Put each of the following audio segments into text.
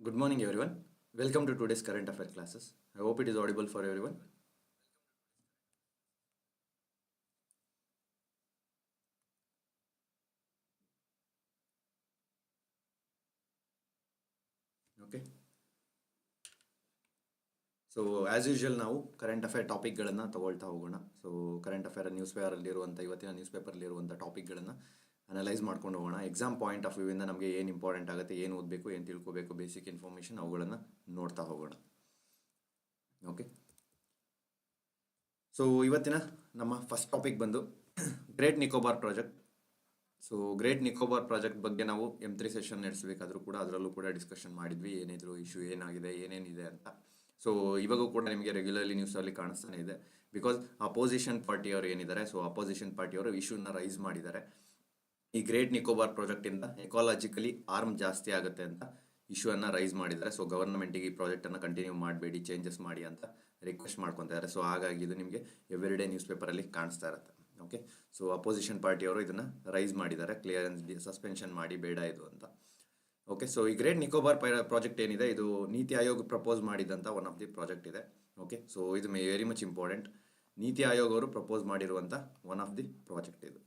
Good morning, everyone. Welcome to today's current affair classes. I hope it is audible for everyone. Okay. So as usual ನಾವು current affair ಟಾಪಿಕ್ಗಳನ್ನು ತಗೊಳ್ತಾ ಹೋಗೋಣ so current affair news ಪೇಪರಲ್ಲಿರುವಂಥ ಇವತ್ತಿನ news topic ಟಾಪಿಕ್ಗಳನ್ನು analyse ಮಾಡ್ಕೊಂಡು ಹೋಗೋಣ. Exam point of ವ್ಯೂವಿಂದ ನಮಗೆ ಏನು ಇಂಪಾರ್ಟೆಂಟ್ ಆಗುತ್ತೆ, ಏನು ಓದಬೇಕು, ಏನು ತಿಳ್ಕೋಬೇಕು ಬೇಸಿಕ್ ಇನ್ಫಾರ್ಮೇಷನ್ ಅವುಗಳನ್ನು ನೋಡ್ತಾ ಹೋಗೋಣ. ಓಕೆ ಸೊ ಇವತ್ತಿನ ನಮ್ಮ ಫಸ್ಟ್ ಟಾಪಿಕ್ ಬಂದು Great Nicobar project so Great Nicobar project ಬಗ್ಗೆ ನಾವು ಎಂ ತ್ರೀ ಸೆಷನ್ ನಡೆಸಬೇಕಾದ್ರೂ ಕೂಡ ಅದರಲ್ಲೂ ಕೂಡ ಡಿಸ್ಕಷನ್ ಮಾಡಿದ್ವಿ. ಏನಿದ್ರು ಇಶ್ಯೂ ಏನಾಗಿದೆ, ಏನೇನಿದೆ ಅಂತ. ಸೊ ಇವಾಗೂ ಕೂಡ ನಿಮಗೆ ರೆಗ್ಯುಲರ್ಲಿ ನ್ಯೂಸಲ್ಲಿ ಕಾಣಿಸ್ತಾನೆ ಇದೆ. ಬಿಕಾಸ್ ಅಪೋಸಿಷನ್ ಪಾರ್ಟಿಯವರು ಏನಿದ್ದಾರೆ ಸೊ ಅಪೋಸಿಷನ್ ಪಾರ್ಟಿಯವರು ಇಶ್ಯೂನ ರೈಸ್ ಮಾಡಿದ್ದಾರೆ. ಈ ಗ್ರೇಟ್ ನಿಕೋಬಾರ್ ಪ್ರಾಜೆಕ್ಟಿಂದ ಎಕಾಲಜಿಕಲಿ ಆರ್ಮ್ ಜಾಸ್ತಿ ಆಗುತ್ತೆ ಅಂತ ಇಶ್ಯೂವನ್ನು ರೈಸ್ ಮಾಡಿದ್ದಾರೆ. ಸೊ ಗವರ್ನಮೆಂಟಿಗೆ ಈ ಪ್ರಾಜೆಕ್ಟನ್ನು ಕಂಟಿನ್ಯೂ ಮಾಡಬೇಡಿ ಚೇಂಜಸ್ ಮಾಡಿ ಅಂತ ರಿಕ್ವೆಸ್ಟ್ ಮಾಡ್ಕೊತಾರೆ ಸೊ ಹಾಗಾಗಿ ಇದು ನಿಮಗೆ ಎವ್ರಿ ಡೇ ನ್ಯೂಸ್ ಪೇಪರಲ್ಲಿ ಕಾಣಿಸ್ತಾ ಇರುತ್ತೆ. ಓಕೆ ಸೊ ಅಪೋಸಿಷನ್ ಪಾರ್ಟಿಯವರು ಇದನ್ನು ರೈಸ್ ಮಾಡಿದ್ದಾರೆ. ಕ್ಲಿಯರೆನ್ಸ್ ಸಸ್ಪೆನ್ಷನ್ ಮಾಡಿ ಬೇಡ ಇದು ಅಂತ. ಓಕೆ ಸೊ ಈ ಗ್ರೇಟ್ ನಿಕೋಬಾರ್ ಪ್ರಾಜೆಕ್ಟ್ ಏನಿದೆ? ಇದು ನೀತಿ ಆಯೋಗ ಪ್ರಪೋಸ್ ಮಾಡಿದಂಥ ಒನ್ ಆಫ್ ದಿ ಪ್ರಾಜೆಕ್ಟ್ ಇದೆ. ಓಕೆ ಸೊ ಇದು very much important NITI Aayog ಅವರು ಪ್ರಪೋಸ್ ಮಾಡಿರುವಂಥ ಒನ್ ಆಫ್ ದಿ ಪ್ರಾಜೆಕ್ಟ್ ಇದು.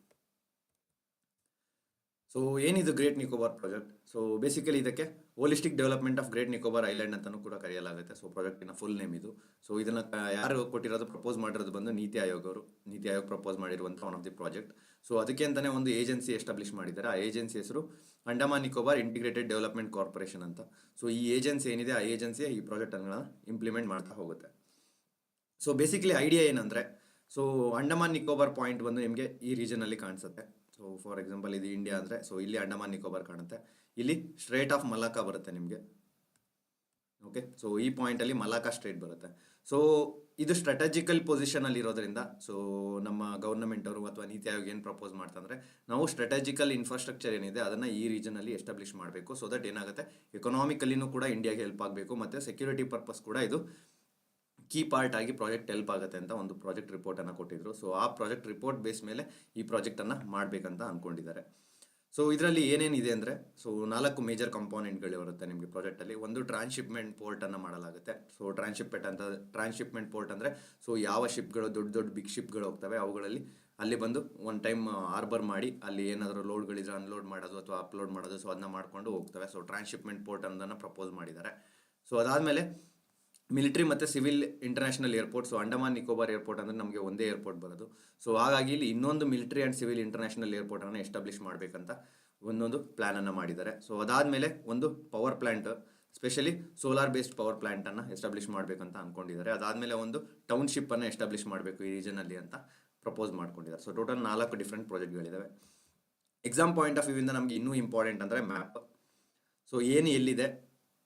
ಸೊ ಏನಿದು Great Nicobar project so basically ಇದಕ್ಕೆ holistic development of Great Nicobar island ಅಂತಲೂ ಕೂಡ ಕರೆಯಲಾಗುತ್ತೆ. ಸೊ ಪ್ರಾಜೆಕ್ಟಿನ ಫುಲ್ ನೇಮ್ ಇದು. ಸೊ ಇದನ್ನು ಯಾರು ಕೊಟ್ಟಿರೋದು ಪ್ರಪೋಸ್ ಮಾಡಿರೋದು ಬಂದು ನೀತಿ ಆಯೋಗ ಅವರು. ನೀತಿ ಆಯೋಗ ಪ್ರಪೋಸ್ ಮಾಡಿರುವಂಥ one of the project so ಅದಕ್ಕೆ ಅಂತಲೇ ಒಂದು ಏಜೆನ್ಸಿ ಎಸ್ಟಾಬ್ಲಿಷ್ ಮಾಡಿದ್ದಾರೆ. ಆ ಏಜೆನ್ಸಿ ಹೆಸರು Andaman Nicobar integrated development corporation ಅಂತ. ಸೊ ಈ ಏಜೆನ್ಸಿ ಏನಿದೆ? ಆ ಏಜೆನ್ಸಿ ಈ ಪ್ರಾಜೆಕ್ಟನ್ನು ಇಂಪ್ಲಿಮೆಂಟ್ ಮಾಡ್ತಾ ಹೋಗುತ್ತೆ. ಸೊ ಬೇಸಿಕಲಿ ಐಡಿಯಾ ಏನಂದರೆ ಸೊ ಅಂಡಮಾನ್ ನಿಕೋಬಾರ್ ಪಾಯಿಂಟ್ ಬಂದು ನಿಮಗೆ ಈ ರೀಜನಲ್ಲಿ ಕಾಣಿಸುತ್ತೆ. ಸೊ ಫಾರ್ ಎಕ್ಸಾಂಪಲ್ ಇದು ಇಂಡಿಯಾ ಅಂದರೆ ಸೊ ಇಲ್ಲಿ ಅಂಡಮಾನ್ ನಿಕೋಬಾರ್ ಕಾಣುತ್ತೆ. ಇಲ್ಲಿ ಸ್ಟ್ರೇಟ್ ಆಫ್ ಮಲಾಕಾ ಬರುತ್ತೆ ನಿಮಗೆ. ಓಕೆ ಸೊ ಈ ಪಾಯಿಂಟಲ್ಲಿ ಮಲಾಕಾ ಸ್ಟ್ರೇಟ್ ಬರುತ್ತೆ. ಸೊ ಇದು ಸ್ಟ್ರಾಟಜಿಕಲ್ ಪೊಸಿಷನಲ್ಲಿ ಇರೋದ್ರಿಂದ ಸೊ ನಮ್ಮ ಗೌರ್ಮೆಂಟ್ ಅವರು ಅಥವಾ ನೀತಿ ಆಯೋಗ ಏನು ಪ್ರಪೋಸ್ ಮಾಡ್ತಂದ್ರೆ, ನಾವು ಸ್ಟ್ರಾಟಜಿಕಲ್ ಇನ್ಫ್ರಾಸ್ಟ್ರಕ್ಚರ್ ಏನಿದೆ, ಅದನ್ನು ಈ ರೀಜನಲ್ಲಿ ಎಸ್ಟಾಬ್ಲಿಷ್ ಮಾಡಬೇಕು ಸೊ ದಟ್ ಏನಾಗುತ್ತೆ ಎಕನಾಮಿಕಲಿನೂ ಕೂಡ ಇಂಡಿಯಾಗೆ ಹೆಲ್ಪ್ ಆಗಬೇಕು, ಮತ್ತು ಸೆಕ್ಯೂರಿಟಿ ಪರ್ಪಸ್ ಕೂಡ ಇದು ಕೀ ಪಾರ್ಟ್ ಆಗಿ ಪ್ರಾಜೆಕ್ಟ್ ಹೆಲ್ಪ್ ಆಗುತ್ತೆ ಅಂತ ಒಂದು ಪ್ರಾಜೆಕ್ಟ್ ರಿಪೋರ್ಟನ್ನು ಕೊಟ್ಟಿದ್ರು. ಸೊ ಆ ಪ್ರಾಜೆಕ್ಟ್ ರಿಪೋರ್ಟ್ ಬೇಸ್ ಮೇಲೆ ಈ ಪ್ರಾಜೆಕ್ಟನ್ನು ಮಾಡಬೇಕಂತ ಅಂದ್ಕೊಂಡಿದ್ದಾರೆ ಸೊ ಇದರಲ್ಲಿ ಏನೇನಿದೆ ಅಂದರೆ ಸೊ ನಾಲ್ಕು ಮೇಜರ್ ಕಂಪೋನೆಂಟ್ಗಳು ಇರುತ್ತೆ ನಿಮಗೆ ಪ್ರಾಜೆಕ್ಟಲ್ಲಿ ಒಂದು ಟ್ರಾನ್ಸ್ಶಿಪ್ಮೆಂಟ್ ಪೋರ್ಟನ್ನು ಮಾಡಲಾಗುತ್ತೆ. ಸೊ ಟ್ರಾನ್ಸ್ಶಿಪ್ಮೆಂಟ್ ಅಂತ ಟ್ರಾನ್ಸ್ಶಿಪ್ಮೆಂಟ್ ಪೋರ್ಟ್ ಅಂದರೆ ಸೊ ಯಾವ ಶಿಪ್ಗಳು ದೊಡ್ಡ ದೊಡ್ಡ ಬಿಗ್ ಶಿಪ್ಗಳು ಹೋಗ್ತವೆ, ಅವುಗಳಲ್ಲಿ ಅಲ್ಲಿ ಬಂದು ಒನ್ ಟೈಮ್ ಆರ್ಬರ್ ಮಾಡಿ ಅಲ್ಲಿ ಏನಾದರೂ ಲೋಡ್ಗಳಿದ್ರೆ ಅನ್ಲೋಡ್ ಮಾಡೋದು ಅಥವಾ ಅಪ್ಲೋಡ್ ಮಾಡೋದು ಸೊ ಅದನ್ನ ಮಾಡ್ಕೊಂಡು ಹೋಗ್ತವೆ. ಸೊ ಟ್ರಾನ್ಸ್ಶಿಪ್ಮೆಂಟ್ ಪೋರ್ಟ್ ಅನ್ನೋದನ್ನು ಪ್ರಪೋಸ್ ಮಾಡಿದ್ದಾರೆ. ಸೊ ಅದಾದಮೇಲೆ ಮಿಲಿಟರಿ ಮತ್ತು civil international airport so Andaman, Nicobar airport ಅಂದರೆ ನಮಗೆ ಒಂದೇ ಏರ್ಪೋರ್ಟ್ ಬರೋದು. ಸೊ ಹಾಗಾಗಿ ಇಲ್ಲಿ ಇನ್ನೊಂದು ಮಿಲಿಟರಿ ಆ್ಯಂಡ್ ಸಿವಿಲ್ ಇಂಟರ್ನ್ಯಾಷನಲ್ ಏರ್ಪೋರ್ಟನ್ನು ಎಸ್ಟಾಬ್ಲಿಷ್ ಮಾಡಬೇಕಂತ ಒಂದೊಂದು ಪ್ಲ್ಯಾನನ್ನು ಮಾಡಿದ್ದಾರೆ. ಸೊ ಅದಾದಮೇಲೆ ಒಂದು power plant specially solar based power ಪ್ಲ್ಯಾಂಟನ್ನು establish ಮಾಡಬೇಕಂತ ಅಂದ್ಕೊಂಡಿದ್ದಾರೆ ಅದಾದಮೇಲೆ ಒಂದು ಟೌನ್ಶಿಪ್ಪನ್ನು ಎಸ್ಟಾಬ್ಲಿಷ್ ಮಾಡಬೇಕು ಈ ರೀಜನಲ್ಲಿ ಅಂತ ಪ್ರಪೋಸ್ ಮಾಡ್ಕೊಂಡಿದ್ದಾರೆ. ಸೊ ಟೋಟಲ್ ನಾಲ್ಕು ಡಿಫ್ರೆಂಟ್ ಪ್ರಾಜೆಕ್ಟ್ಗಳಿದ್ದಾವೆ ಎಕ್ಸಾಮ್ ಪಾಯಿಂಟ್ ಆಫ್ ವ್ಯೂವಿಂದ ನಮಗೆ ಇನ್ನೂ ಇಂಪಾರ್ಟೆಂಟ್ ಅಂದರೆ ಮ್ಯಾಪ್ ಸೊ ಏನು ಎಲ್ಲಿದೆ?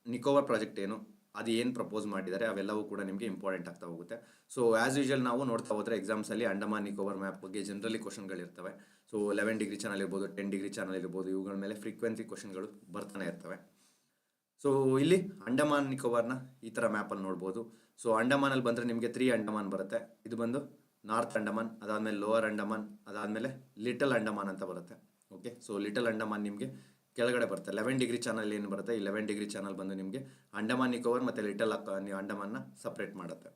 ನಿಕೋಬಾರ್ ಪ್ರಾಜೆಕ್ಟ್ ಏನು? ಅದು ಏನು ಪ್ರಪೋಸ್ ಮಾಡಿದ್ದಾರೆ, ಅವೆಲ್ಲವೂ ಕೂಡ ನಿಮಗೆ ಇಂಪಾರ್ಟೆಂಟ್ ಆಗ್ತಾ ಹೋಗುತ್ತೆ. ಸೊ ಆ್ಯಸ್ ಯೂಶಲ್ ನಾವು ನೋಡ್ತಾ ಹೋದ್ರೆ ಎಕ್ಸಾಮ್ಸಲ್ಲಿ ಅಂಡಮಾನ್, ನಿಕೋಬಾರ್ ಮ್ಯಾಪ್ ಬಗ್ಗೆ ಜನರಲಿ ಕ್ವಶನ್ಗಳಿರ್ತವೆ ಸೊ ಲೆವೆನ್ ಡಿಗ್ರಿ ಚಾನಲ್ ಇರ್ಬೋದು ಟೆನ್ ಡಿಗ್ರಿ ಚಾನಲ್ ಇರ್ಬೋದು, ಇವುಗಳ ಮೇಲೆ ಫ್ರೀಕ್ವೆನ್ಸಿ ಕ್ವಶನ್ಗಳು ಬರ್ತಾನೆ ಇರ್ತವೆ. ಸೊ ಇಲ್ಲಿ ಅಂಡಮಾನ್, ನಿಕೋಬಾರ್ನ ಈ ಥರ ಮ್ಯಾಪಲ್ಲಿ ನೋಡ್ಬೋದು. ಸೊ ಅಂಡಮಾನಲ್ಲಿ ಬಂದರೆ ನಿಮಗೆ ತ್ರೀ ಅಂಡಮಾನ್ ಬರುತ್ತೆ. ಇದು ಬಂದು ನಾರ್ತ್ ಅಂಡಮಾನ್, ಅದಾದಮೇಲೆ ಲೋವರ್ ಅಂಡಮಾನ್, ಅದಾದಮೇಲೆ ಲಿಟಲ್ ಅಂಡಮಾನ್ ಅಂತ ಬರುತ್ತೆ. ಓಕೆ ಸೊ ಲಿಟಲ್ ಅಂಡಮಾನ್ ನಿಮಗೆ ಕೆಳಗಡೆ ಬರುತ್ತೆ. ಲೆವೆನ್ ಡಿಗ್ರಿ ಚಾನಲ್ ಏನು ಬರುತ್ತೆ? ಈ ಲೆವೆನ್ ಡಿಗ್ರಿ ಚಾನಲ್ ಬಂದು ನಿಮಗೆ ಅಂಡಮಾನ್ ನಿಕೋಬಾರ್ ಮತ್ತು ಲಿಟಲ್ ಅಂಡಮಾನ್ನ ಸಪ್ರೇಟ್ ಮಾಡುತ್ತೆ.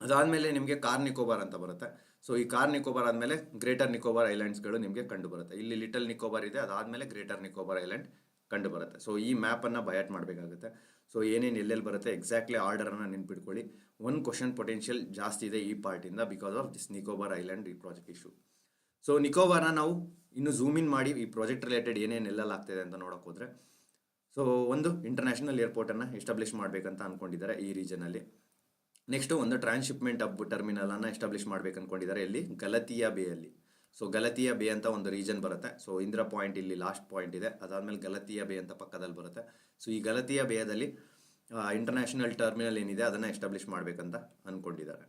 ಅದಾದಮೇಲೆ ನಿಮಗೆ ಕಾರ್ ನಿಕೋಬಾರ್ ಅಂತ ಬರುತ್ತೆ. ಸೊ ಈ ಕಾರ್ ನಿಕೋಬಾರ್ ಆದಮೇಲೆ ಗ್ರೇಟರ್ ನಿಕೋಬಾರ್ ಐಲ್ಯಾಂಡ್ಸ್ಗಳು ನಿಮಗೆ ಕಂಡು ಬರುತ್ತೆ ಇಲ್ಲಿ ಲಿಟಲ್ ನಿಕೋಬಾರ್ ಇದೆ, ಅದಾದಮೇಲೆ ಗ್ರೇಟರ್ ನಿಕೋಬಾರ್ ಐಲ್ಯಾಂಡ್ ಕಂಡು ಬರುತ್ತೆ ಸೊ ಈ ಮ್ಯಾಪನ್ನು ಬಯಟ್ ಮಾಡಬೇಕಾಗುತ್ತೆ. ಸೊ ಏನೇನು ಎಲ್ಲೆಲ್ಲಿ ಬರುತ್ತೆ? ಎಕ್ಸಾಕ್ಟ್ಲಿ ಆರ್ಡರನ್ನು ನೆನ್ಪಿಟ್ಕೊಳ್ಳಿ. ಒಂದು ಕ್ವಶನ್ ಪೊಟೆನ್ಷಿಯಲ್ ಜಾಸ್ತಿ ಇದೆ ಈ ಪಾರ್ಟಿಂದ because of this Nicobar island ಈ ಪ್ರಾಜೆಕ್ಟ್ ಇಶ್ಯೂ ಸೊ ನಿಕೋಬಾರ್ನ ನಾವು ಇನ್ನು ಝೂಮ್ ಇನ್ ಮಾಡಿ ಈ ಪ್ರಾಜೆಕ್ಟ್ ರಿಲೇಟೆಡ್ ಏನೇನೆಲ್ಲ ಆಗ್ತಿದೆ ಅಂತ ನೋಡೋಕೆ ಹೋದರೆ ಸೊ ಒಂದು ಇಂಟರ್ನ್ಯಾಷನಲ್ ಏರ್ಪೋರ್ಟನ್ನು ಎಸ್ಟಾಬ್ಲಿಷ್ ಮಾಡಬೇಕಂತ ಅಂದ್ಕೊಂಡಿದ್ದಾರೆ ಈ ರೀಜನಲ್ಲಿ ನೆಕ್ಸ್ಟು ಒಂದು ಟ್ರಾನ್ಸ್ಶಿಪ್ಮೆಂಟ್ ಅಬ್ ಟರ್ಮಿನಲನ್ನು ಎಸ್ಟಾಬ್ಲಿಷ್ ಮಾಡ್ಬೇಕು ಅಂದ್ಕೊಂಡಿದ್ದಾರೆ ಇಲ್ಲಿ, ಗಲತಿಯಾ ಬೇಯಲ್ಲಿ ಸೊ ಗಲತಿಯಾ ಬೇ ಅಂತ ಒಂದು ರೀಜನ್ ಬರುತ್ತೆ. ಸೊ ಇಂದ್ರ ಪಾಯಿಂಟ್ ಇಲ್ಲಿ ಲಾಸ್ಟ್ ಪಾಯಿಂಟ್ ಇದೆ. ಅದಾದಮೇಲೆ ಗಲತಿಯಾ ಬೇ ಅಂತ ಪಕ್ಕದಲ್ಲಿ ಬರುತ್ತೆ. ಸೊ ಈ ಗಲತಿಯಾ ಬೇಯದಲ್ಲಿ ಇಂಟರ್ನ್ಯಾಷನಲ್ ಟರ್ಮಿನಲ್ ಏನಿದೆ ಅದನ್ನು ಎಸ್ಟಾಬ್ಲಿಷ್ ಮಾಡಬೇಕಂತ ಅಂದ್ಕೊಂಡಿದ್ದಾರೆ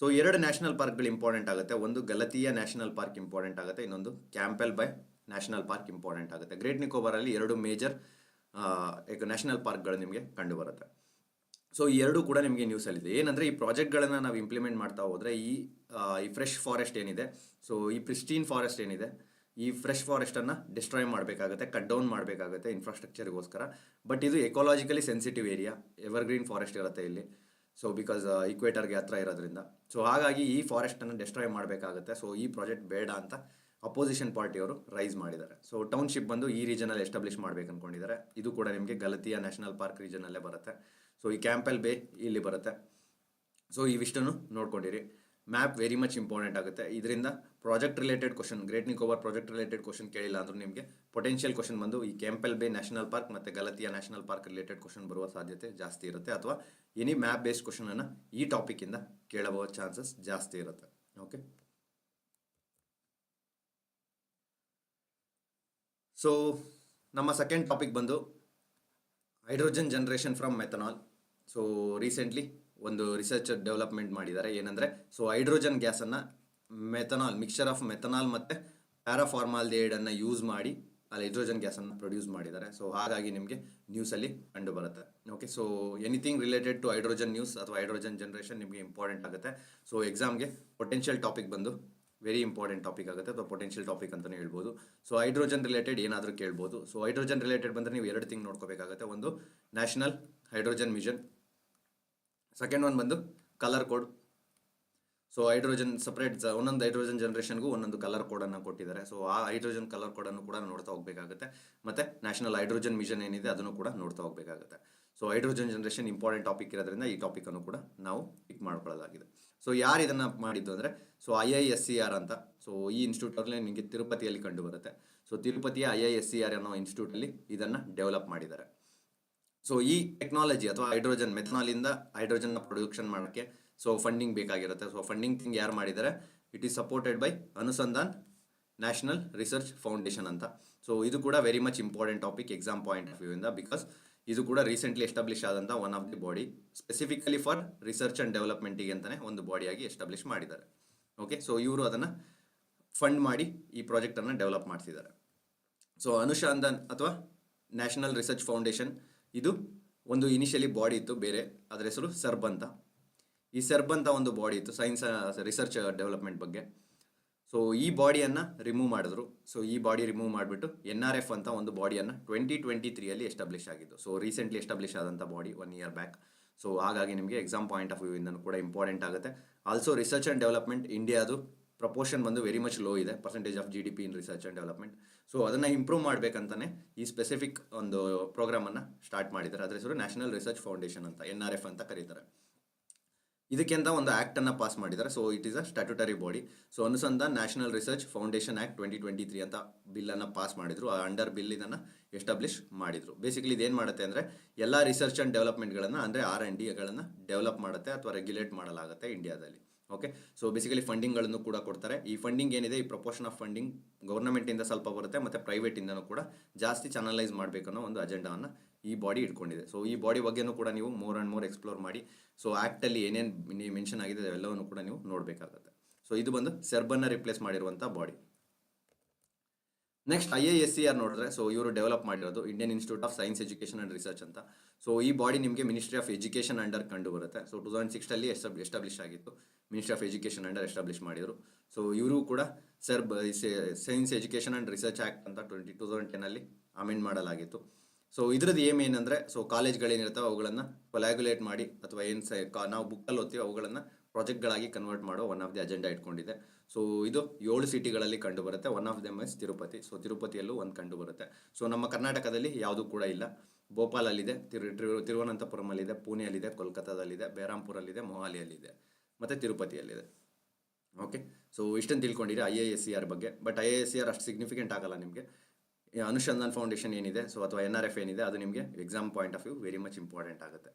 ಸೊ ಎರಡು ನ್ಯಾಷನಲ್ ಪಾರ್ಕ್ಗಳು ಇಂಪಾರ್ಟೆಂಟ್ ಆಗುತ್ತೆ. ಒಂದು ಗಲತಿಯ ನ್ಯಾಷನಲ್ ಪಾರ್ಕ್ ಇಂಪಾರ್ಟೆಂಟ್ ಆಗುತ್ತೆ. ಇನ್ನೊಂದು Campbell Bay national park important ಆಗುತ್ತೆ. ಗ್ರೇಟ್ ನಿಕೋಬಾರಲ್ಲಿ ಎರಡು ಮೇಜರ್ ನ್ಯಾಷನಲ್ ಪಾರ್ಕ್ಗಳು ನಿಮಗೆ ಕಂಡು ಬರುತ್ತೆ ಸೊ ಈ ಎರಡೂ ಕೂಡ ನಿಮಗೆ ನ್ಯೂಸಲ್ಲಿದೆ ಏನಂದರೆ ಈ ಪ್ರಾಜೆಕ್ಟ್ಗಳನ್ನು ನಾವು ಇಂಪ್ಲಿಮೆಂಟ್ ಮಾಡ್ತಾ ಹೋದರೆ ಈ ಈ ಫ್ರೆಶ್ ಫಾರೆಸ್ಟ್ ಏನಿದೆ ಸೊ ಈ ಪ್ರಿಸ್ಟೀನ್ ಫಾರೆಸ್ಟ್ ಏನಿದೆ, ಈ ಫ್ರೆಶ್ ಫಾರೆಸ್ಟನ್ನು ಡಿಸ್ಟ್ರಾಯ್ ಮಾಡಬೇಕಾಗುತ್ತೆ ಕಟ್ ಡೌನ್ ಮಾಡಬೇಕಾಗುತ್ತೆ ಇನ್ಫ್ರಾಸ್ಟ್ರಕ್ಚರ್ಗೋಸ್ಕರ ಬಟ್ ಇದು ecologically sensitive area evergreen forest ಇರುತ್ತೆ ಇಲ್ಲಿ. ಸೊ ಬಿಕಾಸ್ ಈಕ್ವೇಟರ್ಗೆ ಹತ್ರ ಇರೋದ್ರಿಂದ. ಸೊ ಹಾಗಾಗಿ ಈ ಫಾರೆಸ್ಟನ್ನು ಡೆಸ್ಟ್ರಾಯ್ ಮಾಡಬೇಕಾಗುತ್ತೆ. ಸೊ ಈ ಪ್ರಾಜೆಕ್ಟ್ ಬೇಡ ಅಂತ ಅಪೋಸಿಷನ್ ಪಾರ್ಟಿಯವರು ರೈಸ್ ಮಾಡಿದ್ದಾರೆ. ಸೊ ಟೌನ್ಶಿಪ್ ಬಂದು ಈ ರೀಜನಲ್ಲಿ ಎಸ್ಟಾಬ್ಲಿಷ್ ಮಾಡ್ಬೇಕು ಅಂದ್ಕೊಂಡಿದ್ದಾರೆ ಇದು ಕೂಡ ನಿಮಗೆ ಗಲತಿಯ ನ್ಯಾಷನಲ್ ಪಾರ್ಕ್ ರೀಜನಲ್ಲೇ ಬರುತ್ತೆ. ಸೊ ಈ ಕ್ಯಾಂಪಲ್ ಬೇ, ಇಲ್ಲಿ ಬರುತ್ತೆ. ಸೊ ಇವಿಷ್ಟನ್ನು ನೋಡ್ಕೊಂಡಿರಿ. ಮ್ಯಾಪ್ ವೆರಿ ಮಚ್ ಇಂಪಾರ್ಟೆಂಟ್ ಆಗುತ್ತೆ. ಇದರಿಂದ project related question, Great Nicobar project related question ಕೇಳಿಲ್ಲ ಅಂದ್ರೂ ನಿಮಗೆ ಪೊಟೆನ್ಷಿಯಲ್ ಕ್ವಶನ್ ಬಂದು ಈ ಕೆಂಪಲ್ ಬೇ ನ್ಯಾಷನಲ್ ಪಾರ್ಕ್ ಮತ್ತು Galathea national park related question ಬರುವ ಸಾಧ್ಯತೆ ಜಾಸ್ತಿ ಇರುತ್ತೆ. ಅಥವಾ ಎನಿ ಮ್ಯಾಪ್ ಬೇಸ್ಡ್ ಕ್ವಶನನ್ನು ಈ ಟಾಪಿಕ್ಕಿಂದ ಕೇಳಬಹುದು ಚಾನ್ಸಸ್ ಜಾಸ್ತಿ ಇರುತ್ತೆ. ಓಕೆ? ಸೊ ನಮ್ಮ ಸೆಕೆಂಡ್ ಟಾಪಿಕ್ ಬಂದು hydrogen generation from methanol so recently ಒಂದು ರಿಸರ್ಚ್ ಡೆವಲಪ್ಮೆಂಟ್ ಮಾಡಿದ್ದಾರೆ. ಏನಂದರೆ ಸೊ ಹೈಡ್ರೋಜನ್ ಗ್ಯಾಸನ್ನು ಮೆಥನಾಲ್ ಮಿಕ್ಸ್ಚರ್ ಆಫ್ ಮೆಥನಾಲ್ ಮತ್ತು ಪ್ಯಾರಾಫಾರ್ಮಾಲ್ಡಿಹೈಡನ್ನು ಯೂಸ್ ಮಾಡಿ, ಅಲ್ಲಿ ಹೈಡ್ರೋಜನ್ ಗ್ಯಾಸನ್ನು ಪ್ರೊಡ್ಯೂಸ್ ಮಾಡಿದ್ದಾರೆ. ಸೊ ಹಾಗಾಗಿ ನಿಮಗೆ ನ್ಯೂಸಲ್ಲಿ ಕಂಡು ಬರುತ್ತೆ. Okay so anything related to hydrogen news ಅಥವಾ ಹೈಡ್ರೋಜನ್ ಜನರೇಷನ್ ನಿಮಗೆ ಇಂಪಾರ್ಟೆಂಟ್ ಆಗುತ್ತೆ. ಸೊ ಎಕ್ಸಾಮ್ಗೆ ಪೊಟೆನ್ಷಿಯಲ್ ಟಾಪಿಕ್ ಬಂದು ವೆರಿ ಇಂಪಾರ್ಟೆಂಟ್ ಟಾಪಿಕ್ ಆಗುತ್ತೆ ಅಥವಾ ಪೊಟೆನ್ಷಿಯಲ್ ಟಾಪಿಕ್ ಅಂತಲೇ ಹೇಳ್ಬೋದು. ಸೊ ಹೈಡ್ರೋಜನ್ ರಿಲೇಟೆಡ್ ಏನಾದರೂ ಕೇಳ್ಬೋದು. ಸೊ ಹೈಡ್ರೋಜನ್ ರಿಲೇಟೆಡ್ ಬಂದರೆ ನೀವು ಎರಡು ತಿಂಗ್ ನೋಡ್ಕೋಬೇಕಾಗುತ್ತೆ. ಒಂದು national hydrogen mission second one ಬಂದು colour code so hydrogen separate ಒಂದೊಂದು ಹೈಡ್ರೋಜನ್ ಜನರೇಷನ್ಗೂ ಒಂದೊಂದು ಕಲರ್ ಕೋಡನ್ನು ಕೊಟ್ಟಿದ್ದಾರೆ. ಸೊ ಆ ಹೈಡ್ರೋಜನ್ ಕಲರ್ ಕೋಡನ್ನು ಕೂಡ ನೋಡ್ತಾ ಹೋಗಬೇಕಾಗುತ್ತೆ. ಮತ್ತು ನ್ಯಾಷನಲ್ ಹೈಡ್ರೋಜನ್ ಮಿಷನ್ ಏನಿದೆ ಅದನ್ನು ಕೂಡ ನೋಡ್ತಾ ಹೋಗಬೇಕಾಗುತ್ತೆ. So hydrogen generation important topic ಇರೋದ್ರಿಂದ ಈ ಟಾಪಿಕನ್ನು ಕೂಡ ನಾವು ಪಿಕ್ ಮಾಡ್ಕೊಳ್ಳೋದಾಗಿದೆ. ಸೊ ಯಾರು ಇದನ್ನು ಮಾಡಿದ್ದು ಅಂದರೆ so I I S C R ಅಂತ. ಸೊ ಈ ಇನ್ಸ್ಟಿಟ್ಯೂಟಲ್ಲಿ ನಿಮಗೆ ತಿರುಪತಿಯಲ್ಲಿ ಕಂಡು ಬರುತ್ತೆ. So ತಿರುಪತಿಯ I I S C R ಅನ್ನೋ ಇನ್ಸ್ಟಿಟ್ಯೂಟಲ್ಲಿ ಇದನ್ನು ಡೆವಲಪ್ ಮಾಡಿದ್ದಾರೆ. ಸೊ ಈ ಟೆಕ್ನಾಲಜಿ ಅಥವಾ ಹೈಡ್ರೋಜನ್ ಮೆಥನಾಲಿಂದ ಹೈಡ್ರೋಜನ್ನ ಪ್ರೊಡಕ್ಷನ್ ಮಾಡೋಕ್ಕೆ ಸೊ ಫಂಡಿಂಗ್ ಬೇಕಾಗಿರುತ್ತೆ. ಸೊ ಫಂಡಿಂಗ್ ಥಿಂಗ್ ಯಾರು ಮಾಡಿದ್ದಾರೆ? It is supported by Anusandhan national research foundation ಅಂತ. ಸೊ ಇದು ಕೂಡ very much important topic exam point of view ಇಂದ ಬಿಕಾಸ್ ಇದು ಕೂಡ ರೀಸೆಂಟ್ಲಿ ಎಸ್ಟಾಬ್ಲಿಷ್ ಆದಂಥ one of the body specifically for research and ಡೆವಲಪ್ಮೆಂಟಿಗೆ ಅಂತಲೇ ಒಂದು ಬಾಡಿಯಾಗಿ ಎಸ್ಟಾಬ್ಲಿಷ್ ಮಾಡಿದ್ದಾರೆ. ಓಕೆ ಸೊ ಇವರು ಅದನ್ನು ಫಂಡ್ ಮಾಡಿ ಈ ಪ್ರಾಜೆಕ್ಟನ್ನು ಡೆವಲಪ್ ಮಾಡ್ತಿದ್ದಾರೆ. ಸೊ ಅನುಸಂಧಾನ್ ಅಥವಾ ನ್ಯಾಷನಲ್ ರಿಸರ್ಚ್ ಫೌಂಡೇಶನ್ ಇದು ಒಂದು ಇನಿಷಿಯಲಿ ಬಾಡಿ ಇತ್ತು, ಬೇರೆ. ಅದರ ಹೆಸರು ಸರ್ಬ್ ಅಂತ ಈ ಸರ್ಬ್ ಅಂತ ಒಂದು ಬಾಡಿ ಇತ್ತು ಸೈನ್ಸ್ ರಿಸರ್ಚ್ ಡೆವಲಪ್ಮೆಂಟ್ ಬಗ್ಗೆ. ಸೊ ಈ ಬಾಡಿಯನ್ನು ರಿಮೂವ್ ಮಾಡಿದ್ರು. ಸೊ ಈ ಬಾಡಿ ರಿಮೂವ್ ಮಾಡಿಬಿಟ್ಟು ಎನ್ ಆರ್ ಎಫ್ ಅಂತ ಒಂದು ಬಾಡಿಯನ್ನು ಟ್ವೆಂಟಿ ಟ್ವೆಂಟಿ ತ್ರೀಯಲ್ಲಿ ಎಸ್ಟಾಬ್ಲಿಷ್ ಆಗಿದ್ದು. ಸೊ ರೀಸೆಂಟ್ಲಿ ಎಸ್ಟಾಬ್ಲಿಷ್ ಆದಂಥ body one year back so ಹಾಗಾಗಿ ನಿಮಗೆ ಎಕ್ಸಾಮ್ ಪಾಯಿಂಟ್ ಆಫ್ ವ್ಯೂ ಇಂದನೂ ಕೂಡ ಇಂಪಾರ್ಟೆಂಟ್ ಆಗುತ್ತೆ. ಆಲ್ಸೋ ರಿಸರ್ಚ್ ಆ್ಯಂಡ್ ಡೆವಲಪ್ಮೆಂಟ್ ಇಂಡಿಯಾದು ಪ್ರಪೋರ್ಷನ್ ಬಂದು ವೆರಿ ಮಚ್ ಲೋ ಇದೆ. Percentage of G D P in research and development so ಅದನ್ನು ಇಂಪ್ರೂವ್ ಮಾಡಬೇಕಂತಾನೆ ಈ ಸ್ಪೆಸಿಫಿಕ್ ಒಂದು ಪ್ರೋಗ್ರಾಮನ್ನು ಸ್ಟಾರ್ಟ್ ಮಾಡಿದ್ದಾರೆ. ಅದರ ಹೆಸರು ನ್ಯಾಷನಲ್ ರಿಸರ್ಚ್ ಫೌಂಡೇಶನ್ ಅಂತ ಎನ್ ಆರ್ ಎಫ್ ಅಂತ ಕರೀತಾರೆ. ಇದಕ್ಕೆ ಅಂತ ಒಂದು ಆ್ಯಕ್ಟನ್ನು ಪಾಸ್ ಮಾಡಿದ್ದಾರೆ. So it is a statutory body so Anusandhan national research foundation act twenty twenty three ಅಂತ ಬಿಲ್ಲನ್ನು ಪಾಸ್ ಮಾಡಿದರು. ಆ ಅಂಡರ್ ಬಿಲ್ ಇದನ್ನು ಎಸ್ಟಾಬ್ಲಿಷ್ ಮಾಡಿದರು. ಬೇಸಿಕಲಿ ಇದೇನು ಮಾಡುತ್ತೆ ಅಂದರೆ ಎಲ್ಲ ರಿಸರ್ಚ್ ಆ್ಯಂಡ್ ಡೆವಲಪ್ಮೆಂಟ್ಗಳನ್ನು ಅಂದರೆ ಆರ್ ಆ್ಯಂಡ್ ಡಿಗಳನ್ನು ಡೆವಲಪ್ ಮಾಡುತ್ತೆ ಅಥವಾ ರೆಗ್ಯುಲೇಟ್ ಮಾಡಲಾಗುತ್ತೆ ಇಂಡಿಯಾದಲ್ಲಿ ಓಕೆ ಸೊ ಬೇಸಿಕಲಿ ಫಂಡಿಂಗ್ಗಳನ್ನು ಕೂಡ ಕೊಡ್ತಾರೆ. ಈ ಫಂಡಿಂಗ್ ಏನಿದೆ, ಈ ಪ್ರಪೋರ್ಷನ್ ಆಫ್ ಫಂಡಿಂಗ್ ಗೌರ್ಮೆಂಟಿಂದ ಸ್ವಲ್ಪ ಬರುತ್ತೆ, ಮತ್ತು ಪ್ರೈವೇಟಿಂದನೂ ಕೂಡ ಜಾಸ್ತಿ ಚಾನಲೈಸ್ ಮಾಡಬೇಕು ಅನ್ನೋ ಒಂದು ಅಜೆಂಡಾವನ್ನು ಈ ಬಾಡಿ ಇಟ್ಕೊಂಡಿದೆ. ಸೊ ಈ ಬಾಡಿ ಬಗ್ಗೆನೂ ಕೂಡ ನೀವು ಮೋರ್ ಆ್ಯಂಡ್ ಮೋರ್ ಎಕ್ಸ್ಪ್ಲೋರ್ ಮಾಡಿ. ಸೊ ಆ್ಯಕ್ಟಲ್ಲಿ ಏನೇನು ಮೆನ್ಷನ್ ಆಗಿದೆ, ಅವೆಲ್ಲವನ್ನು ಕೂಡ ನೀವು ನೋಡಬೇಕಾಗುತ್ತೆ. ಸೊ ಇದು ಬಂದು ಸೆರ್ಬನ್ನು ರಿಪ್ಲೇಸ್ ಮಾಡಿರುವಂಥ body next I A S C R ನೋಡಿದ್ರೆ ಸೊ ಇವರು ಡೆವಲಪ್ ಮಾಡಿರೋದು Indian institute of science education and research ಅಂತ. ಸೊ ಈ ಬಾಡಿ ನಿಮಗೆ ಮಿನಿಸ್ಟ್ರಿ ಆಫ್ ಎಜುಕೇಷನ್ ಅಂಡರ್ ಕಂಡು ಬರುತ್ತೆ ಸೊ ಟೂ ತೌಸಂಡ್ ಸಿಕ್ಸ್ಟಲ್ಲಿ ಎಸ್ಟಾಬ್ಲಿಷ್ ಆಗಿತ್ತು. Ministry of education under establish ಮಾಡಿದರು. ಸೊ ಇವರು ಕೂಡ sir science education and research act ಅಂತ ಟ್ವೆಂಟಿ ಟೂ ತೌಸಂಡ್ ಟೆನಲ್ಲಿ ಅಮೆಂಡ್ ಮಾಡಲಾಗಿತ್ತು. ಸೊ ಇದ್ರದ್ದು ಏಮ್ ಏನಂದರೆ ಸೊ ಕಾಲೇಜ್ಗಳೇನಿರ್ತವೆ ಅವುಗಳನ್ನು ಕೊಲ್ಯಾಗುಲೇಟ್ ಮಾಡಿ, ಅಥವಾ ಏನು ಸೈ, ಕಾ, ನಾವು ಬುಕ್ಕಲ್ಲಿ ಓದ್ತೀವಿ ಅವುಗಳನ್ನು ಪ್ರಾಜೆಕ್ಟ್ಗಳಾಗಿ ಕನ್ವರ್ಟ್ ಮಾಡೋ ಒನ್ ಆಫ್ ದಿ ಅಜೆಂಡಾ ಇಟ್ಕೊಂಡಿದೆ. ಸೊ ಇದು ಏಳು ಸಿಟಿಗಳಲ್ಲಿ ಕಂಡು ಬರುತ್ತೆ one of them is Tirupati so ತಿರುಪತಿಯಲ್ಲೂ ಒಂದು ಕಂಡು ಬರುತ್ತೆ ಸೊ ನಮ್ಮ ಕರ್ನಾಟಕದಲ್ಲಿ ಯಾವುದೂ ಕೂಡ ಇಲ್ಲ. ಭೋಪಾಲಲ್ಲಿದೆ, ತಿರು ತಿರು ತಿರುವನಂತಪುರಮಲ್ಲಿದೆ ಪುಣೆಯಲ್ಲಿದೆ, ಕೋಲ್ಕತ್ತಾದಲ್ಲಿದೆ, ಬೇರಾಂಪುರಲ್ಲಿದೆ, ಮೊಹಾಲಿಯಲ್ಲಿದೆ, ಮತ್ತು ತಿರುಪತಿಯಲ್ಲಿದೆ ಓಕೆ ಸೊ ಇಷ್ಟನ್ನು ತಿಳ್ಕೊಂಡಿರಿ I A S C R ಬಗ್ಗೆ. But I A S C R ಅಷ್ಟು ಸಿಗ್ನಿಫಿಕೆಂಟ್ ಆಗಲ್ಲ ನಿಮಗೆ. ಅನುಸಂಧಾನ್ ಫೌಂಡೇಶನ್ ಏನಿದೆ? ಸೊ ಅಥವಾ ಎನ್ ಆರ್ ಎಫ್ ಏನಿದೆ? ಅದು ನಿಮಗೆ exam point of view very much important ಆಗುತ್ತೆ.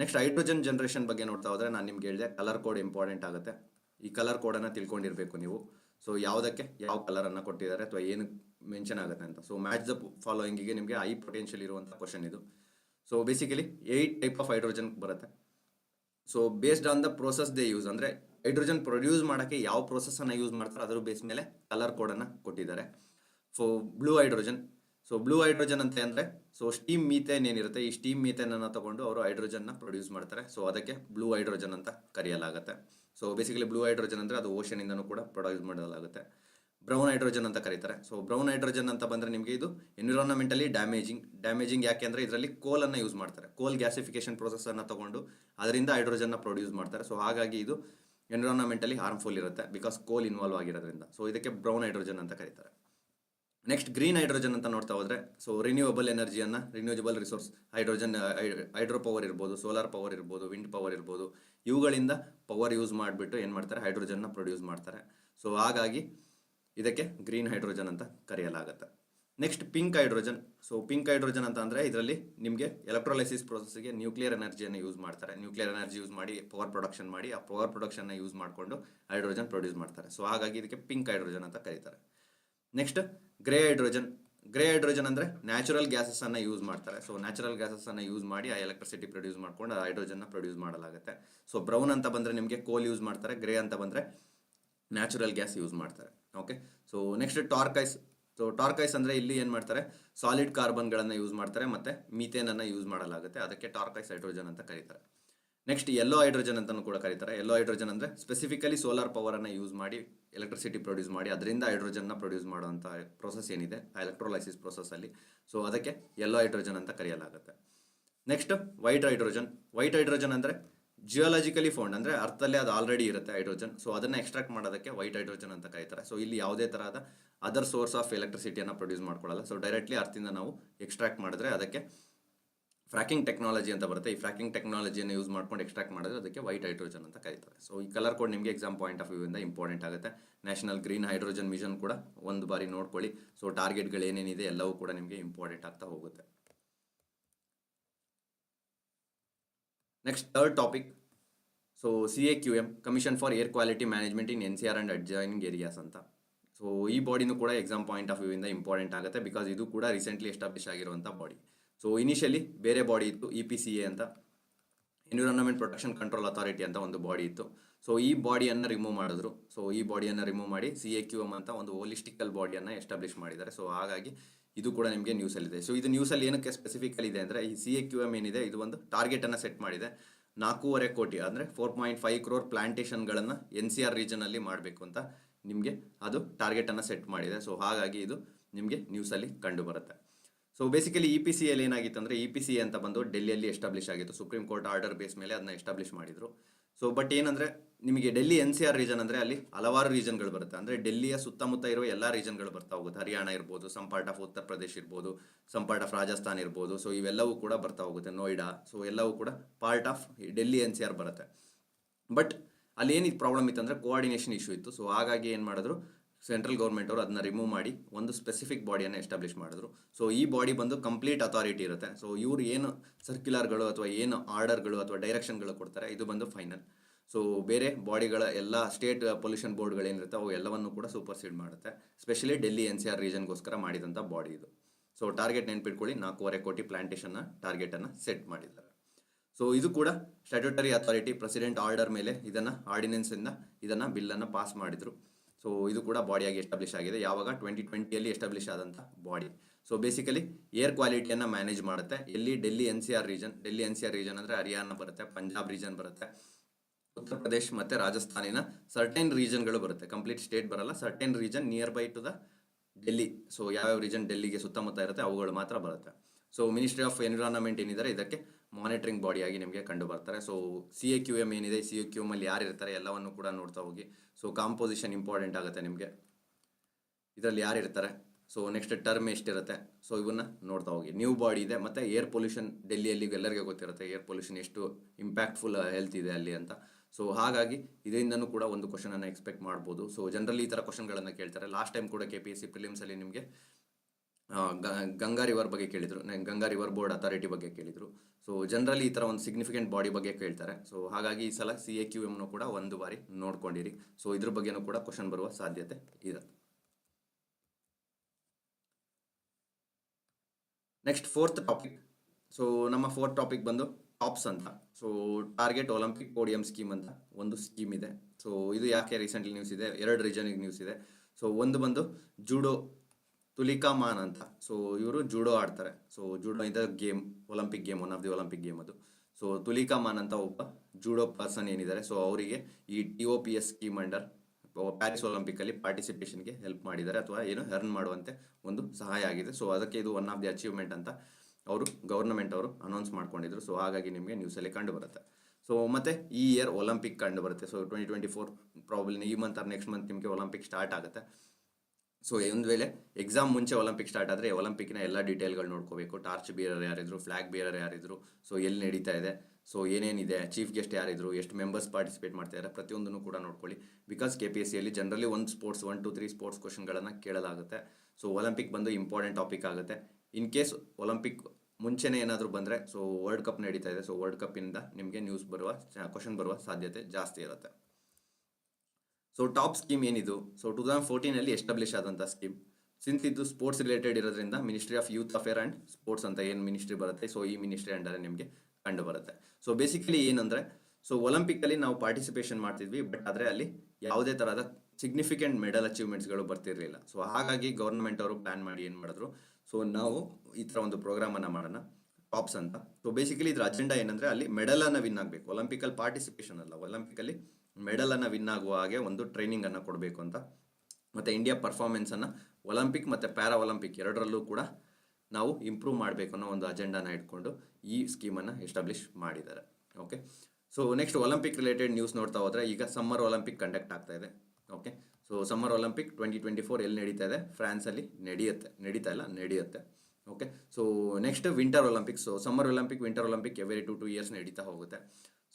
ನೆಕ್ಸ್ಟ್ ಹೈಡ್ರೋಜನ್ ಜನ್ರೇಷನ್ ಬಗ್ಗೆ ನೋಡ್ತಾ ಹೋದರೆ ನಾನು ನಿಮ್ಗೆ ಹೇಳಿದೆ ಕಲರ್ ಕೋಡ್ ಇಂಪಾರ್ಟೆಂಟ್ ಆಗುತ್ತೆ. ಈ ಕಲರ್ ಕೋಡನ್ನು ತಿಳ್ಕೊಂಡಿರಬೇಕು ನೀವು. ಸೊ ಯಾವುದಕ್ಕೆ, ಯಾವ ಕಲರನ್ನು ಕೊಟ್ಟಿದ್ದಾರೆ ಅಥವಾ ಏನು ಮೆನ್ಷನ್ ಆಗುತ್ತೆ ಅಂತ. ಸೊ ಮ್ಯಾಚ್ ದ ಫಾಲೋಯಿಂಗಿಗೆ ನಿಮಗೆ ಐ ಪೊಟೆನ್ಷಿಯಲ್ ಇರುವಂಥ ಕ್ವಶನ್ ಇದು. So basically eight type of hydrogen ಬರುತ್ತೆ. So based on the process they use ಅಂದರೆ ಹೈಡ್ರೋಜನ್ ಪ್ರೊಡ್ಯೂಸ್ ಮಾಡೋಕ್ಕೆ ಯಾವ ಪ್ರೋಸೆಸನ್ನು ಯೂಸ್ ಮಾಡ್ತಾರೆ, ಅದರ ಬೇಸ್ ಮೇಲೆ ಕಲರ್ ಕೋಡನ್ನು ಕೊಟ್ಟಿದ್ದಾರೆ. So blue hydrogen so blue hydrogen ಅಂತ ಅಂದರೆ ಸೊ ಸ್ಟೀಮ್ ಮೀಥೇನ್ ಏನಿರುತ್ತೆ, ಈ ಸ್ಟೀಮ್ ಮೀಥೇನನ್ನು ತಗೊಂಡು ಅವರು ಹೈಡ್ರೋಜನ್ನ ಪ್ರೊಡ್ಯೂಸ್ ಮಾಡ್ತಾರೆ. ಸೊ ಅದಕ್ಕೆ ಬ್ಲೂ ಹೈಡ್ರೋಜನ್ ಅಂತ ಕರೆಯಲಾಗುತ್ತೆ. ಸೊ ಬೇಸಿಕಲಿ ಬ್ಲೂ ಹೈಡ್ರೋಜನ್ ಅಂದರೆ ಅದು ಓಷನಿಂದನೂ ಕೂಡ ಪ್ರೊಡ್ಯೂಸ್ ಮಾಡಲಾಗುತ್ತೆ. ಬ್ರೌನ್ ಹೈಡ್ರೋಜನ್ ಅಂತ ಕರೀತಾರೆ. ಸೊ ಬ್ರೌನ್ ಹೈಡ್ರೋಜನ್ ಅಂತ ಬಂದರೆ ನಿಮಗೆ ಇದು ಎನ್ವಿರಾನ್ಮೆಂಟಲಿ ಡ್ಯಾಮೇಜಿಂಗ್ ಡ್ಯಾಮೇಜಿಂಗ್ ಯಾಕೆ ಅಂದರೆ ಇದರಲ್ಲಿ ಕೋಲನ್ನು ಯೂಸ್ ಮಾಡ್ತಾರೆ. ಕೋಲ್ ಗ್ಯಾಸಿಫಿಕೇಶನ್ ಪ್ರೊಸೆಸನ್ನು ತಗೊಂಡು ಅದರಿಂದ ಹೈಡ್ರೋಜನ್ನ ಪ್ರೊಡ್ಯೂಸ್ ಮಾಡ್ತಾರೆ. ಸೊ ಹಾಗಾಗಿ ಇದು ಎನ್ವಿರಾನ್ಮೆಂಟಲಿ ಹಾರ್ಮ್ಫುಲ್ ಇರುತ್ತೆ ಬಿಕಾಸ್ ಕೋಲ್ ಇನ್ವಾಲ್ವ್ ಆಗಿರೋದ್ರಿಂದ. ಸೊ ಇದಕ್ಕೆ ಬ್ರೌನ್ ಹೈಡ್ರೋಜನ್ ಅಂತ ಕರೀತಾರೆ. ನೆಕ್ಸ್ಟ್ ಗ್ರೀನ್ ಹೈಡ್ರೋಜನ್ ಅಂತ ನೋಡ್ತಾ ಹೋದ್ರೆ so renewable ಎನರ್ಜಿಯನ್ನು renewable resource hydrogen hydro power ಇರ್ಬೋದು ಸೋಲಾರ್ ಪವರ್ ಇರ್ಬೋದು ವಿಂಡ್ ಪವರ್ ಇರ್ಬೋದು, ಇವುಗಳಿಂದ ಪವರ್ ಯೂಸ್ ಮಾಡಿಬಿಟ್ಟು ಏನು ಮಾಡ್ತಾರೆ ಹೈಡ್ರೋಜನ್ನ ಪ್ರೊಡ್ಯೂಸ್ ಮಾಡ್ತಾರೆ. ಸೊ ಹಾಗಾಗಿ ಇದಕ್ಕೆ ಗ್ರೀನ್ ಹೈಡ್ರೋಜನ್ ಅಂತ ಕರೆಯಲಾಗುತ್ತೆ. Next pink hydrogen so pink hydrogen ಅಂತ ಅಂದರೆ ಇದರಲ್ಲಿ ನಿಮಗೆ ಎಲೆಕ್ಟ್ರೋಲೈಸಿಸ್ ಪ್ರೊಸೆಸ್ಗೆ ನ್ಯೂಕ್ಲಿಯರ್ ಎನರ್ಜಿಯನ್ನು ಯೂಸ್ ಮಾಡ್ತಾರೆ. ನ್ಯೂಕ್ಲಿಯರ್ ಎನರ್ಜಿ ಯೂಸ್ ಮಾಡಿ ಪವರ್ ಪ್ರೊಡಕ್ಷನ್ ಮಾಡಿ, ಆ ಪವರ್ ಪ್ರೊಡಕ್ಷನ್ನ ಯೂಸ್ ಮಾಡಿಕೊಂಡು ಹೈಡ್ರೋಜನ್ ಪ್ರೊಡ್ಯೂಸ್ ಮಾಡ್ತಾರೆ. ಸೊ ಹಾಗಾಗಿ ಇದಕ್ಕೆ ಪಿಂಕ್ ಹೈಡ್ರೋಜನ್ ಅಂತ ಕರೀತಾರೆ. Next grey hydrogen grey hydrogen ಅಂದರೆ ನ್ಯಾಚುರಲ್ ಗ್ಯಾಸಸ್ಸನ್ನು ಯೂಸ್ ಮಾಡ್ತಾರೆ. ಸೊ ನ್ಯಾಚುರಲ್ ಗ್ಯಾಸಸ್ಸನ್ನು ಯೂಸ್ ಮಾಡಿ ಆ ಎಲೆಕ್ಟ್ರಿಸಿಟಿ ಪ್ರೊಡ್ಯೂಸ್ ಮಾಡ್ಕೊಂಡು ಆ ಹೈಡ್ರೋಜನ್ನ ಪ್ರೊಡ್ಯೂಸ್ ಮಾಡಲಾಗುತ್ತೆ. ಸೊ ಬ್ರೌನ್ ಅಂತ ಬಂದರೆ ನಿಮಗೆ ಕೋಲ್ ಯೂಸ್ ಮಾಡ್ತಾರೆ ಗ್ರೇ ಅಂತ ಬಂದರೆ ನ್ಯಾಚುರಲ್ ಗ್ಯಾಸ್ ಯೂಸ್ ಮಾಡ್ತಾರೆ. Okay so next turquoise so turquoise ಅಂದರೆ ಇಲ್ಲಿ ಏನು ಮಾಡ್ತಾರೆ? ಸಾಲಿಡ್ ಕಾರ್ಬನ್ಗಳನ್ನು ಯೂಸ್ ಮಾಡ್ತಾರೆ ಮತ್ತು ಮೀಥೇನನ್ನು ಯೂಸ್ ಮಾಡಲಾಗುತ್ತೆ. ಅದಕ್ಕೆ ಟಾರ್ಕೈಸ್ ಹೈಡ್ರೋಜನ್ ಅಂತ ಕರೀತಾರೆ. ನೆಕ್ಸ್ಟ್ ಎಲ್ಲೋ ಹೈಡ್ರೋಜನ್ ಅಂತಲೂ ಕೂಡ ಕರೀತಾರೆ. ಎಲ್ಲೋ ಹೈಡ್ರೋಜನ್ ಅಂದರೆ ಸ್ಪೆಸಿಫಿಕಲಿ ಸೋಲಾರ್ ಪವರನ್ನು ಯೂಸ್ ಮಾಡಿ ಎಲೆಕ್ಟ್ರಿಸಿಟಿ ಪ್ರೊಡ್ಯೂಸ್ ಮಾಡಿ, ಅದರಿಂದ ಹೈಡ್ರೋಜನ್ನ ಪ್ರೊಡ್ಯೂಸ್ ಮಾಡುವಂಥ ಪ್ರೊಸೆಸ್ ಏನಿದೆ, ಆ ಎಲೆಕ್ಟ್ರೋಲೈಸಿಸ್ ಪ್ರೊಸೆಸಲ್ಲಿ ಸೊ ಅದಕ್ಕೆ ಎಲ್ಲೋ ಹೈಡ್ರೋಜನ್ ಅಂತ ಕರೆಯಲಾಗುತ್ತೆ. Next white hydrogen white hydrogen ಅಂದರೆ ಜಿಯೋಲಾಜಿಕಲಿ ಫೌಂಡ್ ಅಂದರೆ ಅರ್ಥದಲ್ಲಿ ಅದು ಆಲ್ರೆಡಿ ಇರುತ್ತೆ ಹೈಡ್ರೋಜನ್ ಸೊ ಅದನ್ನು ಎಕ್ಸ್ಟ್ರಾಕ್ಟ್ ಮಾಡೋದಕ್ಕೆ ವೈಟ್ ಹೈಡ್ರೋಜನ್ ಅಂತ ಕರೀತಾರೆ. ಸೊ ಇಲ್ಲಿ ಯಾವುದೇ ಥರದ ಅದರ್ ಸೋರ್ಸ್ ಆಫ್ ಎಲೆಕ್ಟ್ರಿಸಿಟಿಯನ್ನು ಪ್ರೊಡ್ಯೂಸ್ ಮಾಡ್ಕೊಳ್ಳಲ್ಲ ಸೊ ಡೈರೆಕ್ಟ್ಲಿ ಅರ್ಥಿಂದ ನಾವು ಎಕ್ಸ್ಟ್ರಾಕ್ಟ್ ಮಾಡಿದ್ರೆ ಅದಕ್ಕೆ ಫ್ರ್ಯಾಕಿಂಗ್ ಟೆಕ್ನಾಲಜಿ ಅಂತ ಬರುತ್ತೆ. ಈ ಫ್ರ್ಯಾಕಿಂಗ್ ಟೆಕ್ನಾಲಜಿಯನ್ನು ಯೂಸ್ ಮಾಡ್ಕೊಂಡು ಎಕ್ಸ್ಟ್ರಾಕ್ಟ್ ಮಾಡಿದ್ರೆ ಅದಕ್ಕೆ ವೈಟ್ ಹೈಡ್ರೋಜನ್ ಅಂತ ಕರೀತಾರೆ. ಸೊ ಈ ಕಲರ್ ಕೋಡ್ ನಿಮಗೆ ಎಕ್ಸಾಮ್ ಪಾಯಿಂಟ್ ಆಫ್ ವ್ಯೂ ಇಂದ ಇಂಪಾರ್ಟೆಂಟ್ ಆಗುತ್ತೆ. ನ್ಯಾಷನಲ್ ಗ್ರೀನ್ ಹೈಡ್ರೋಜನ್ ಮಿಷನ್ ಕೂಡ ಒಂದು ಬಾರಿ ನೋಡ್ಕೊಳ್ಳಿ. ಸೊ ಟಾರ್ಗೆಟ್ಗಳು ಏನೇನಿದೆ ಎಲ್ಲವೂ ಕೂಡ ನಿಮಗೆ ಇಂಪಾರ್ಟೆಂಟ್ ಆಗ್ತಾ ಹೋಗುತ್ತೆ. Next third topic so C A Q M commission for air quality management in N C R and adjoining areas ಅಂತ. ಸೊ ಈ ಬಾಡಿನೂ ಕೂಡ ಎಕ್ಸಾಮ್ ಪಾಯಿಂಟ್ ಆಫ್ ವ್ಯೂ ಇಂದ ಇಂಪಾರ್ಟೆಂಟ್ ಆಗುತ್ತೆ ಬಿಕಾಸ್ ಇದು ಕೂಡ ರೀಸೆಂಟ್ಲಿ ಎಸ್ಟಾಬ್ಲಿಷ್ ಆಗಿರುವಂಥ ಬಾಡಿ ಸೊ ಇನಿಷಿಯಲಿ ಬೇರೆ ಬಾಡಿ ಇತ್ತು ಇ ಪಿ ಸಿ ಎ ಅಂತ. ಎನ್ವಿರಾನ್ಮೆಂಟ್ ಪ್ರೊಟೆಕ್ಷನ್ ಕಂಟ್ರೋಲ್ ಅಥಾರಿಟಿ ಅಂತ ಒಂದು ಬಾಡಿ ಇತ್ತು. ಸೊ ಈ ಬಾಡಿಯನ್ನು ರಿಮೂವ್ ಮಾಡಿದ್ರು. ಸೊ ಈ ಬಾಡಿಯನ್ನು ರಿಮೂವ್ ಮಾಡಿ ಸಿ ಎ ಕ್ಯೂ ಎಂ ಅಂತ ಒಂದು ಹೋಲಿಸ್ಟಿಕಲ್ ಬಾಡಿಯನ್ನು ಎಸ್ಟಾಬ್ಲಿಷ್ ಮಾಡಿದ್ದಾರೆ. ಸೊ ಹಾಗಾಗಿ ಇದು ಕೂಡ ನಿಮಗೆ ನ್ಯೂಸಲ್ಲಿದೆ ಸೊ ಇದು. ನ್ಯೂಸಲ್ಲಿ ಏನಕ್ಕೆ ಸ್ಪೆಸಿಫಿಕಲ್ ಇದೆ ಅಂದರೆ, ಈ ಸಿ ಎ ಕ್ಯೂ ಎಂ ಏನಿದೆ, ಇದು ಒಂದು ಟಾರ್ಗೆಟನ್ನು ಸೆಟ್ ಮಾಡಿದೆ. ನಾಲ್ಕೂವರೆ ಕೋಟಿ, ಅಂದರೆ ಫೋರ್ ಪಾಯಿಂಟ್ ಫೈವ್ ಕ್ರೋರ್ ಪ್ಲಾಂಟೇಷನ್ಗಳನ್ನು ಎನ್ ಸಿ ಆರ್ ರೀಜನಲ್ಲಿ ಮಾಡಬೇಕು ಅಂತ ನಿಮಗೆ ಅದು ಟಾರ್ಗೆಟನ್ನು ಸೆಟ್ ಮಾಡಿದೆ. ಸೊ ಹಾಗಾಗಿ ಇದು ನಿಮಗೆ ನ್ಯೂಸಲ್ಲಿ ಕಂಡು ಬರುತ್ತೆ. So basically E P C ಎಲ್ಲಿ ಏನಾಗಿತ್ತು ಅಂದರೆ ಇ ಪಿ ಸಿ ಅಂತ ಬಂದು ಡೆಲ್ಲಿಯಲ್ಲಿ ಎಸ್ಟಾಬ್ಲಿಷ್ ಆಗಿತ್ತು. ಸುಪ್ರೀಂ ಕೋರ್ಟ್ ಆರ್ಡರ್ ಬೇಸ್ ಮೇಲೆ ಅದನ್ನ ಎಸ್ಟಾಬ್ಲಿಷ್ ಮಾಡಿದ್ರು. ಸೊ ಬಟ್ ಏನಂದರೆ, ನಿಮಗೆ Delhi N C R region ಅಂದರೆ ಅಲ್ಲಿ ಹಲವಾರು ರೀಜನ್ಗಳು ಬರುತ್ತೆ. ಅಂದರೆ ಡೆಲ್ಲಿಯ ಸುತ್ತಮುತ್ತ ಇರೋ ಎಲ್ಲ ರೀಜನ್ಗಳು ಬರ್ತಾ ಹೋಗುತ್ತೆ. ಹರಿಯಾಣ ಇರ್ಬೋದು some part of Uttar Pradesh ಇರ್ಬೋದು ಸಮ್ ಪಾರ್ಟ್ ಆಫ್ ರಾಜಸ್ಥಾನ್ ಇರ್ಬೋದು. ಸೊ ಇವೆಲ್ಲವೂ ಕೂಡ ಬರ್ತಾ ಹೋಗುತ್ತೆ, ನೋಯ್ಡಾ. ಸೊ ಎಲ್ಲವೂ ಕೂಡ part of Delhi N C R ಬರುತ್ತೆ. ಬಟ್ ಅಲ್ಲಿ ಏನಿತ್ತು ಪ್ರಾಬ್ಲಮ್ ಇತ್ತು ಅಂದರೆ ಕೋಆರ್ಡಿನೇಷನ್ ಇಶ್ಯೂ ಇತ್ತು. ಸೊ ಹಾಗಾಗಿ ಏನು ಮಾಡಿದ್ರು ಸೆಂಟ್ರಲ್ ಗೌರ್ಮೆಂಟ್ ಅವರು ಅದನ್ನ ರಿಮೂವ್ ಮಾಡಿ ಒಂದು ಸ್ಪೆಸಿಫಿಕ್ ಬಾಡಿಯನ್ನು ಎಸ್ಟಾಬ್ಲಿಷ್ ಮಾಡಿದ್ರು. ಸೊ ಈ ಬಾಡಿ ಬಂದು ಕಂಪ್ಲೀಟ್ ಅಥಾರಿಟಿ ಇರುತ್ತೆ. ಸೊ ಇವ್ರು ಏನು ಸರ್ಕ್ಯುಲರ್ಗಳು ಅಥವಾ ಏನು ಆರ್ಡರ್ಗಳು ಅಥವಾ ಡೈರೆಕ್ಷನ್ಗಳು ಕೊಡ್ತಾರೆ, ಇದು ಬಂದು ಫೈನಲ್ ಸೊ ಬೇರೆ ಬಾಡಿಗಳ ಎಲ್ಲ ಸ್ಟೇಟ್ ಪೊಲ್ಯೂಷನ್ ಬೋರ್ಡ್ಗಳೇನಿರುತ್ತೆ ಅವು ಎಲ್ಲವನ್ನು ಕೂಡ ಸೂಪರ್ಸೀಡ್ ಮಾಡುತ್ತೆ. Specially Delhi N C R ರೀಜನ್ಗೋಸ್ಕರ ಮಾಡಿದಂಥ ಬಾಡಿ ಇದು. ಸೊ ಟಾರ್ಗೆಟ್ ನೆನ್ಪಿಟ್ಕೊಳ್ಳಿ, ನಾಲ್ಕೂವರೆ ಕೋಟಿ ಪ್ಲಾಂಟೇಷನ್ನ ಟಾರ್ಗೆಟನ್ನು ಸೆಟ್ ಮಾಡಿದ್ದಾರೆ. ಸೊ ಇದು ಕೂಡ ಸ್ಟ್ಯಾಟ್ಯೂಟರಿ ಅಥಾರಿಟಿ ಪ್ರೆಸಿಡೆಂಟ್ ಆರ್ಡರ್ ಮೇಲೆ ಇದನ್ನು ಆರ್ಡಿನೆನ್ಸಿಂದ ಇದನ್ನು ಬಿಲ್ಲನ್ನು ಪಾಸ್ ಮಾಡಿದರು. ಸೊ ಇದು ಕೂಡ ಬಾಡಿಯಾಗಿ ಎಸ್ಟಾಬ್ಲಿಷ್ ಆಗಿದೆ. ಯಾವಾಗ? ಟ್ವೆಂಟಿ ಟ್ವೆಂಟಿಯಲ್ಲಿ ಎಸ್ಟಾಬ್ಲಿಷ್ ಆದಂಥ ಬಾಡಿ ಸೊ ಬೇಸಿಕಲಿ ಏರ್ ಕ್ವಾಲಿಟಿಯನ್ನು ಮ್ಯಾನೇಜ್ ಮಾಡುತ್ತೆ. ಎಲ್ಲಿ? Delhi N C R region Delhi N C R region ಅಂದರೆ ಹರಿಯಾಣ ಬರುತ್ತೆ, ಪಂಜಾಬ್ ರೀಜನ್ ಬರುತ್ತೆ, ಉತ್ತರ ಪ್ರದೇಶ್ ಮತ್ತು ರಾಜಸ್ಥಾನಿನ ಸರ್ಟೆನ್ ರೀಜನ್ಗಳು ಬರುತ್ತೆ. ಕಂಪ್ಲೀಟ್ ಸ್ಟೇಟ್ ಬರಲ್ಲ. Certain region near by to the Delhi. So ಯಾವ್ಯಾವ ರೀಜನ್ ಡೆಲ್ಲಿಗೆ ಸುತ್ತಮುತ್ತ ಇರುತ್ತೆ ಅವುಗಳು ಮಾತ್ರ ಬರುತ್ತೆ. ಸೊ ಮಿನಿಸ್ಟ್ರಿ ಆಫ್ ಎನ್ವಿರಾನ್ಮೆಂಟ್ ಏನಿದ್ದಾರೆ? ಇದಕ್ಕೆ ಮಾನಿಟರಿಂಗ್ ಬಾಡಿಯಾಗಿ ನಿಮಗೆ ಕಂಡು ಬರ್ತಾರೆ so C A Q M ಏನಿದೆ ಸಿ ಎ ಕ್ಯೂ ಎಂ ಅಲ್ಲಿ ಯಾರು ಇರ್ತಾರೆ ಎಲ್ಲವನ್ನು ಕೂಡ ನೋಡ್ತಾ ಹೋಗಿ. ಸೊ ಕಾಂಪೋಸಿಷನ್ ಇಂಪಾರ್ಟೆಂಟ್ ಆಗುತ್ತೆ ನಿಮಗೆ. ಇದರಲ್ಲಿ ಯಾರು ಇರ್ತಾರೆ? ಸೊ ನೆಕ್ಸ್ಟ್ ಟರ್ಮ್ ಎಷ್ಟಿರುತ್ತೆ? ಸೊ ಇವನ್ನ ನೋಡ್ತಾ ಹೋಗಿ. ನ್ಯೂ ಬಾಡಿ ಇದೆ, ಮತ್ತು ಏರ್ ಪೊಲ್ಯೂಷನ್ ಡೆಲ್ಲಿಯಲ್ಲಿ ಎಲ್ಲರಿಗೂ ಗೊತ್ತಿರುತ್ತೆ ಏರ್ ಪೊಲ್ಯೂಷನ್ ಎಷ್ಟು ಇಂಪ್ಯಾಕ್ಟ್ಫುಲ್ ಹೆಲ್ತ್ ಇದೆ ಅಲ್ಲಿ ಅಂತ. ಸೊ ಹಾಗಾಗಿ ಇದರಿಂದನೂ ಕೂಡ ಒಂದು ಕ್ವಶನನ್ನು ಎಕ್ಸ್ಪೆಕ್ಟ್ ಮಾಡ್ಬೋದು. ಸೊ ಜನರಲಿ ಈ ಥರ ಕ್ವಶನ್ಗಳನ್ನು ಕೇಳ್ತಾರೆ. ಲಾಸ್ಟ್ ಟೈಮ್ ಕೂಡ ಕೆ ಪಿ ಎಸ್ ಸಿ ಪ್ರಿಲಿಮ್ಸಲ್ಲಿ ನಿಮಗೆ ಗಂಗಾ ರಿವರ್ ಬಗ್ಗೆ ಕೇಳಿದರು ಗಂಗಾ ರಿವರ್ ಬೋರ್ಡ್ ಅಥಾರಿಟಿ ಬಗ್ಗೆ ಕೇಳಿದರು. ಸೊ ಜನರಲಿ ಈ ಥರ ಒಂದು ಸಿಗ್ನಿಫಿಕೆಂಟ್ ಬಾಡಿ ಬಗ್ಗೆ ಕೇಳ್ತಾರೆ. ಸೊ ಹಾಗಾಗಿ ಈ ಸಲ ಸಿ ಎ ಕ್ಯೂ ಎಮ್ನು ಕೂಡ ಒಂದು ಬಾರಿ ನೋಡ್ಕೊಂಡಿರಿ. ಸೊ ಇದ್ರ ಬಗ್ಗೆನೂ ಕೂಡ ಕ್ವಶನ್ ಬರುವ ಸಾಧ್ಯತೆ ಇದೆ. ನೆಕ್ಸ್ಟ್ ಫೋರ್ತ್ ಟಾಪಿಕ್ ಸೊ ನಮ್ಮ ಫೋರ್ತ್ ಟಾಪಿಕ್ ಬಂದು ಟಾಪ್ಸ್ ಅಂತ. So target olympic podium scheme ಅಂತ ಒಂದು ಸ್ಕೀಮ್ ಇದೆ. ಸೊ ಇದು ಯಾಕೆ ರೀಸೆಂಟ್ಲಿ ನ್ಯೂಸ್ ಇದೆ? ಎರಡು ರೀಜನಿಗೆ ನ್ಯೂಸ್ ಇದೆ. ಸೊ ಒಂದು ಬಂದು ಜೂಡೋ ತುಲಿಕಾ ಮಾನ್ ಅಂತ. ಸೊ ಇವರು ಜೂಡೋ ಆಡ್ತಾರೆ. ಸೊ ಜೂಡೋ ಇದ game olympic game one of the olympic game ಅದು. ಸೊ ತುಲಿಕಾ ಮಾನ್ ಅಂತ ಒಬ್ಬ ಜೂಡೋ ಪರ್ಸನ್ ಏನಿದ್ದಾರೆ. ಸೊ ಅವರಿಗೆ ಈ T O P S scheme under Paris ಒಲಿಂಪಿಕಲ್ಲಿ ಪಾರ್ಟಿಸಿಪೇಷನ್ಗೆ ಹೆಲ್ಪ್ ಮಾಡಿದ್ದಾರೆ. ಅಥವಾ ಏನು ಅರ್ನ್ ಮಾಡುವಂತೆ ಒಂದು ಸಹಾಯ ಆಗಿದೆ. ಸೊ ಅದಕ್ಕೆ ಇದು ಒನ್ ಆಫ್ ದಿ ಅಚೀವ್ಮೆಂಟ್ ಅಂತ ಅವರು ಗೌರ್ನಮೆಂಟ್ ಅವರು ಅನೌನ್ಸ್ ಮಾಡ್ಕೊಂಡಿದ್ರು. ಸೊ ಹಾಗಾಗಿ ನಿಮಗೆ ನ್ಯೂಸಲ್ಲಿ ಕಂಡು ಬರುತ್ತೆ. ಸೊ ಮತ್ತೆ ಈ ಇಯರ್ ಒಲಿಂಪಿಕ್ ಕಂಡು ಬರುತ್ತೆ. So twenty twenty four probably ಈ ಮಂತ್ ಆರ್ ನೆಕ್ಸ್ಟ್ ಮಂತ್ ನಿಮಗೆ ಒಲಿಂಪಿಕ್ ಸ್ಟಾರ್ಟ್ ಆಗುತ್ತೆ. ಸೊ ಒಂದು ವೇಳೆ ಎಕ್ಸಾಮ್ ಮುಂಚೆ ಒಲಿಂಪಿಕ್ ಸ್ಟಾರ್ಟ್ ಆದರೆ ಒಲಿಂಪಿಕ್ನ ಎಲ್ಲ ಡೀಟೇಲ್ಗಳು ನೋಡ್ಕೋಬೇಕು. ಟಾರ್ಚ್ ಬೇರರ್ ಯಾರಿದ್ರು ಫ್ಲಾಗ್ ಬೇರರ್ ಯಾರಿದ್ರು ಸೊ ಎಲ್ಲಿ ನಡೀತಾ ಇದೆ? ಸೊ ಏನೇನಿದೆ? ಚೀಫ್ ಗೆಸ್ಟ್ ಯಾರಿದ್ರು? ಎಷ್ಟು ಮೆಂಬರ್ಸ್ ಪಾರ್ಟಿಸಿಪೇಟ್ ಮಾಡ್ತಾ ಇದ್ದಾರೆ ಪ್ರತಿಯೊಂದನ್ನು ಕೂಡ ನೋಡ್ಕೊಳ್ಳಿ. ಬಿಕಾಸ್ ಕೆ ಪಿ ಎಸ್ ಸಿಯಲ್ಲಿ ಜನರಲಿ ಒಂದು sports one two three sports ಕ್ವಶನ್ಗಳನ್ನು ಕೇಳಲಾಗುತ್ತೆ. ಸೊ ಒಲಿಂಪಿಕ್ ಬಂದು ಇಂಪಾರ್ಟೆಂಟ್ ಟಾಪಿಕ್ ಆಗುತ್ತೆ. ಇನ್ ಕೇಸ್ ಒಲಿಂಪಿಕ್ ಮುಂಚೆನೇ ಏನಾದರೂ ಬಂದರೆ ಸೊ ವರ್ಲ್ಡ್ ಕಪ್ ನಡೀತಾ ಇದೆ. ಸೊ ವರ್ಲ್ಡ್ ಕಪ್ಪಿಂದ ನಿಮಗೆ ನ್ಯೂಸ್ ಬರುವ ಕ್ವಶನ್ ಬರುವ ಸಾಧ್ಯತೆ ಜಾಸ್ತಿ ಇರುತ್ತೆ. ಸೊ ಟಾಪ್ ಸ್ಕೀಮ್ ಏನಿದು? ಸೊ ಟೂ ತೌಸಂಡ್ ಫೋರ್ಟೀನಲ್ಲಿ ಎಸ್ಟಾಬ್ಲಿಷ್ ಆದಂಥ ಸ್ಕೀಮ್ ಸಿನ್ಸ್ ಇದು ಸ್ಪೋರ್ಟ್ಸ್ ರಿಲೇಟೆಡ್ ಇರೋದ್ರಿಂದ ministry of youth affair and sports ಅಂತ ಏನು ಮಿನಿಸ್ಟ್ರಿ ಬರುತ್ತೆ? ಸೊ ಈ ಮಿನಿಸ್ಟ್ರಿ ಅಂಡರ್ ನಿಮಗೆ ಕಂಡು ಬರುತ್ತೆ ಸೊ ಬೇಸಿಕಲಿ ಏನಂದರೆ ಸೊ ಒಲಿಂಪಿಕ್ಕಲ್ಲಿ ನಾವು ಪಾರ್ಟಿಸಿಪೇಷನ್ ಮಾಡ್ತಿದ್ವಿ ಬಟ್ ಆದರೆ ಅಲ್ಲಿ ಯಾವುದೇ ಥರದ ಸಿಗ್ನಿಫಿಕೆಂಟ್ ಮೆಡಲ್ ಅಚೀವ್ಮೆಂಟ್ಸ್ಗಳು ಬರ್ತಿರಲಿಲ್ಲ. ಸೊ ಹಾಗಾಗಿ ಗೌರ್ಮೆಂಟ್ ಅವರು ಪ್ಲ್ಯಾನ್ ಮಾಡಿ ಏನು ಮಾಡಿದ್ರು? ಸೊ ನಾವು ಈ ಥರ ಒಂದು ಪ್ರೋಗ್ರಾಮನ್ನು ಮಾಡೋಣ ಟಾಪ್ಸ್ ಅಂತ. ಸೊ ಬೇಸಿಕಲಿ ಇದ್ರ ಅಜೆಂಡಾ ಏನಂದರೆ ಅಲ್ಲಿ ಮೆಡಲನ್ನು ವಿನ್ ಆಗಬೇಕು. ಒಲಿಂಪಿಕಲ್ ಪಾರ್ಟಿಸಿಪೇಷನ್ ಅಲ್ಲ. ಒಲಿಂಪಿಕಲ್ಲಿ ಮೆಡಲ್ ಅನ್ನ ವಿನ್ ಆಗುವ ಹಾಗೆ ಒಂದು ಟ್ರೈನಿಂಗನ್ನು ಕೊಡಬೇಕು ಅಂತ. ಮತ್ತು ಇಂಡಿಯಾ ಪರ್ಫಾರ್ಮೆನ್ಸನ್ನು ಒಲಂಪಿಕ್ ಒಲಿಂಪಿಕ್ ಮತ್ತೆ ಪ್ಯಾರಾ ಒಲಿಂಪಿಕ್ ಎರಡರಲ್ಲೂ ಕೂಡ ನಾವು ಇಂಪ್ರೂವ್ ಮಾಡಬೇಕು ಅನ್ನೋ ಒಂದು ಅಜೆಂಡಾನ ಇಟ್ಕೊಂಡು ಈ ಸ್ಕೀಮನ್ನು ಎಸ್ಟಾಬ್ಲಿಷ್ ಮಾಡಿದ್ದಾರೆ. Okay so next olympic related news ನೋಡ್ತಾ ಹೋದರೆ ಈಗ ಸಮ್ಮರ್ ಒಲಿಂಪಿಕ್ ಕಂಡಕ್ಟ್ ಆಗ್ತಾ ಇದೆ. Okay so summer olympic twenty twenty four ಎಲ್ಲಿ ನಡೀತಾ ಇದೆ? ಫ್ರಾನ್ಸಲ್ಲಿ ನಡೆಯುತ್ತೆ. ನಡೀತಾ ಇಲ್ಲ, ನಡೆಯುತ್ತೆ. Okay so next winter olympics so summer olympic winter olympic every two two years ನಡೀತಾ ಹೋಗುತ್ತೆ.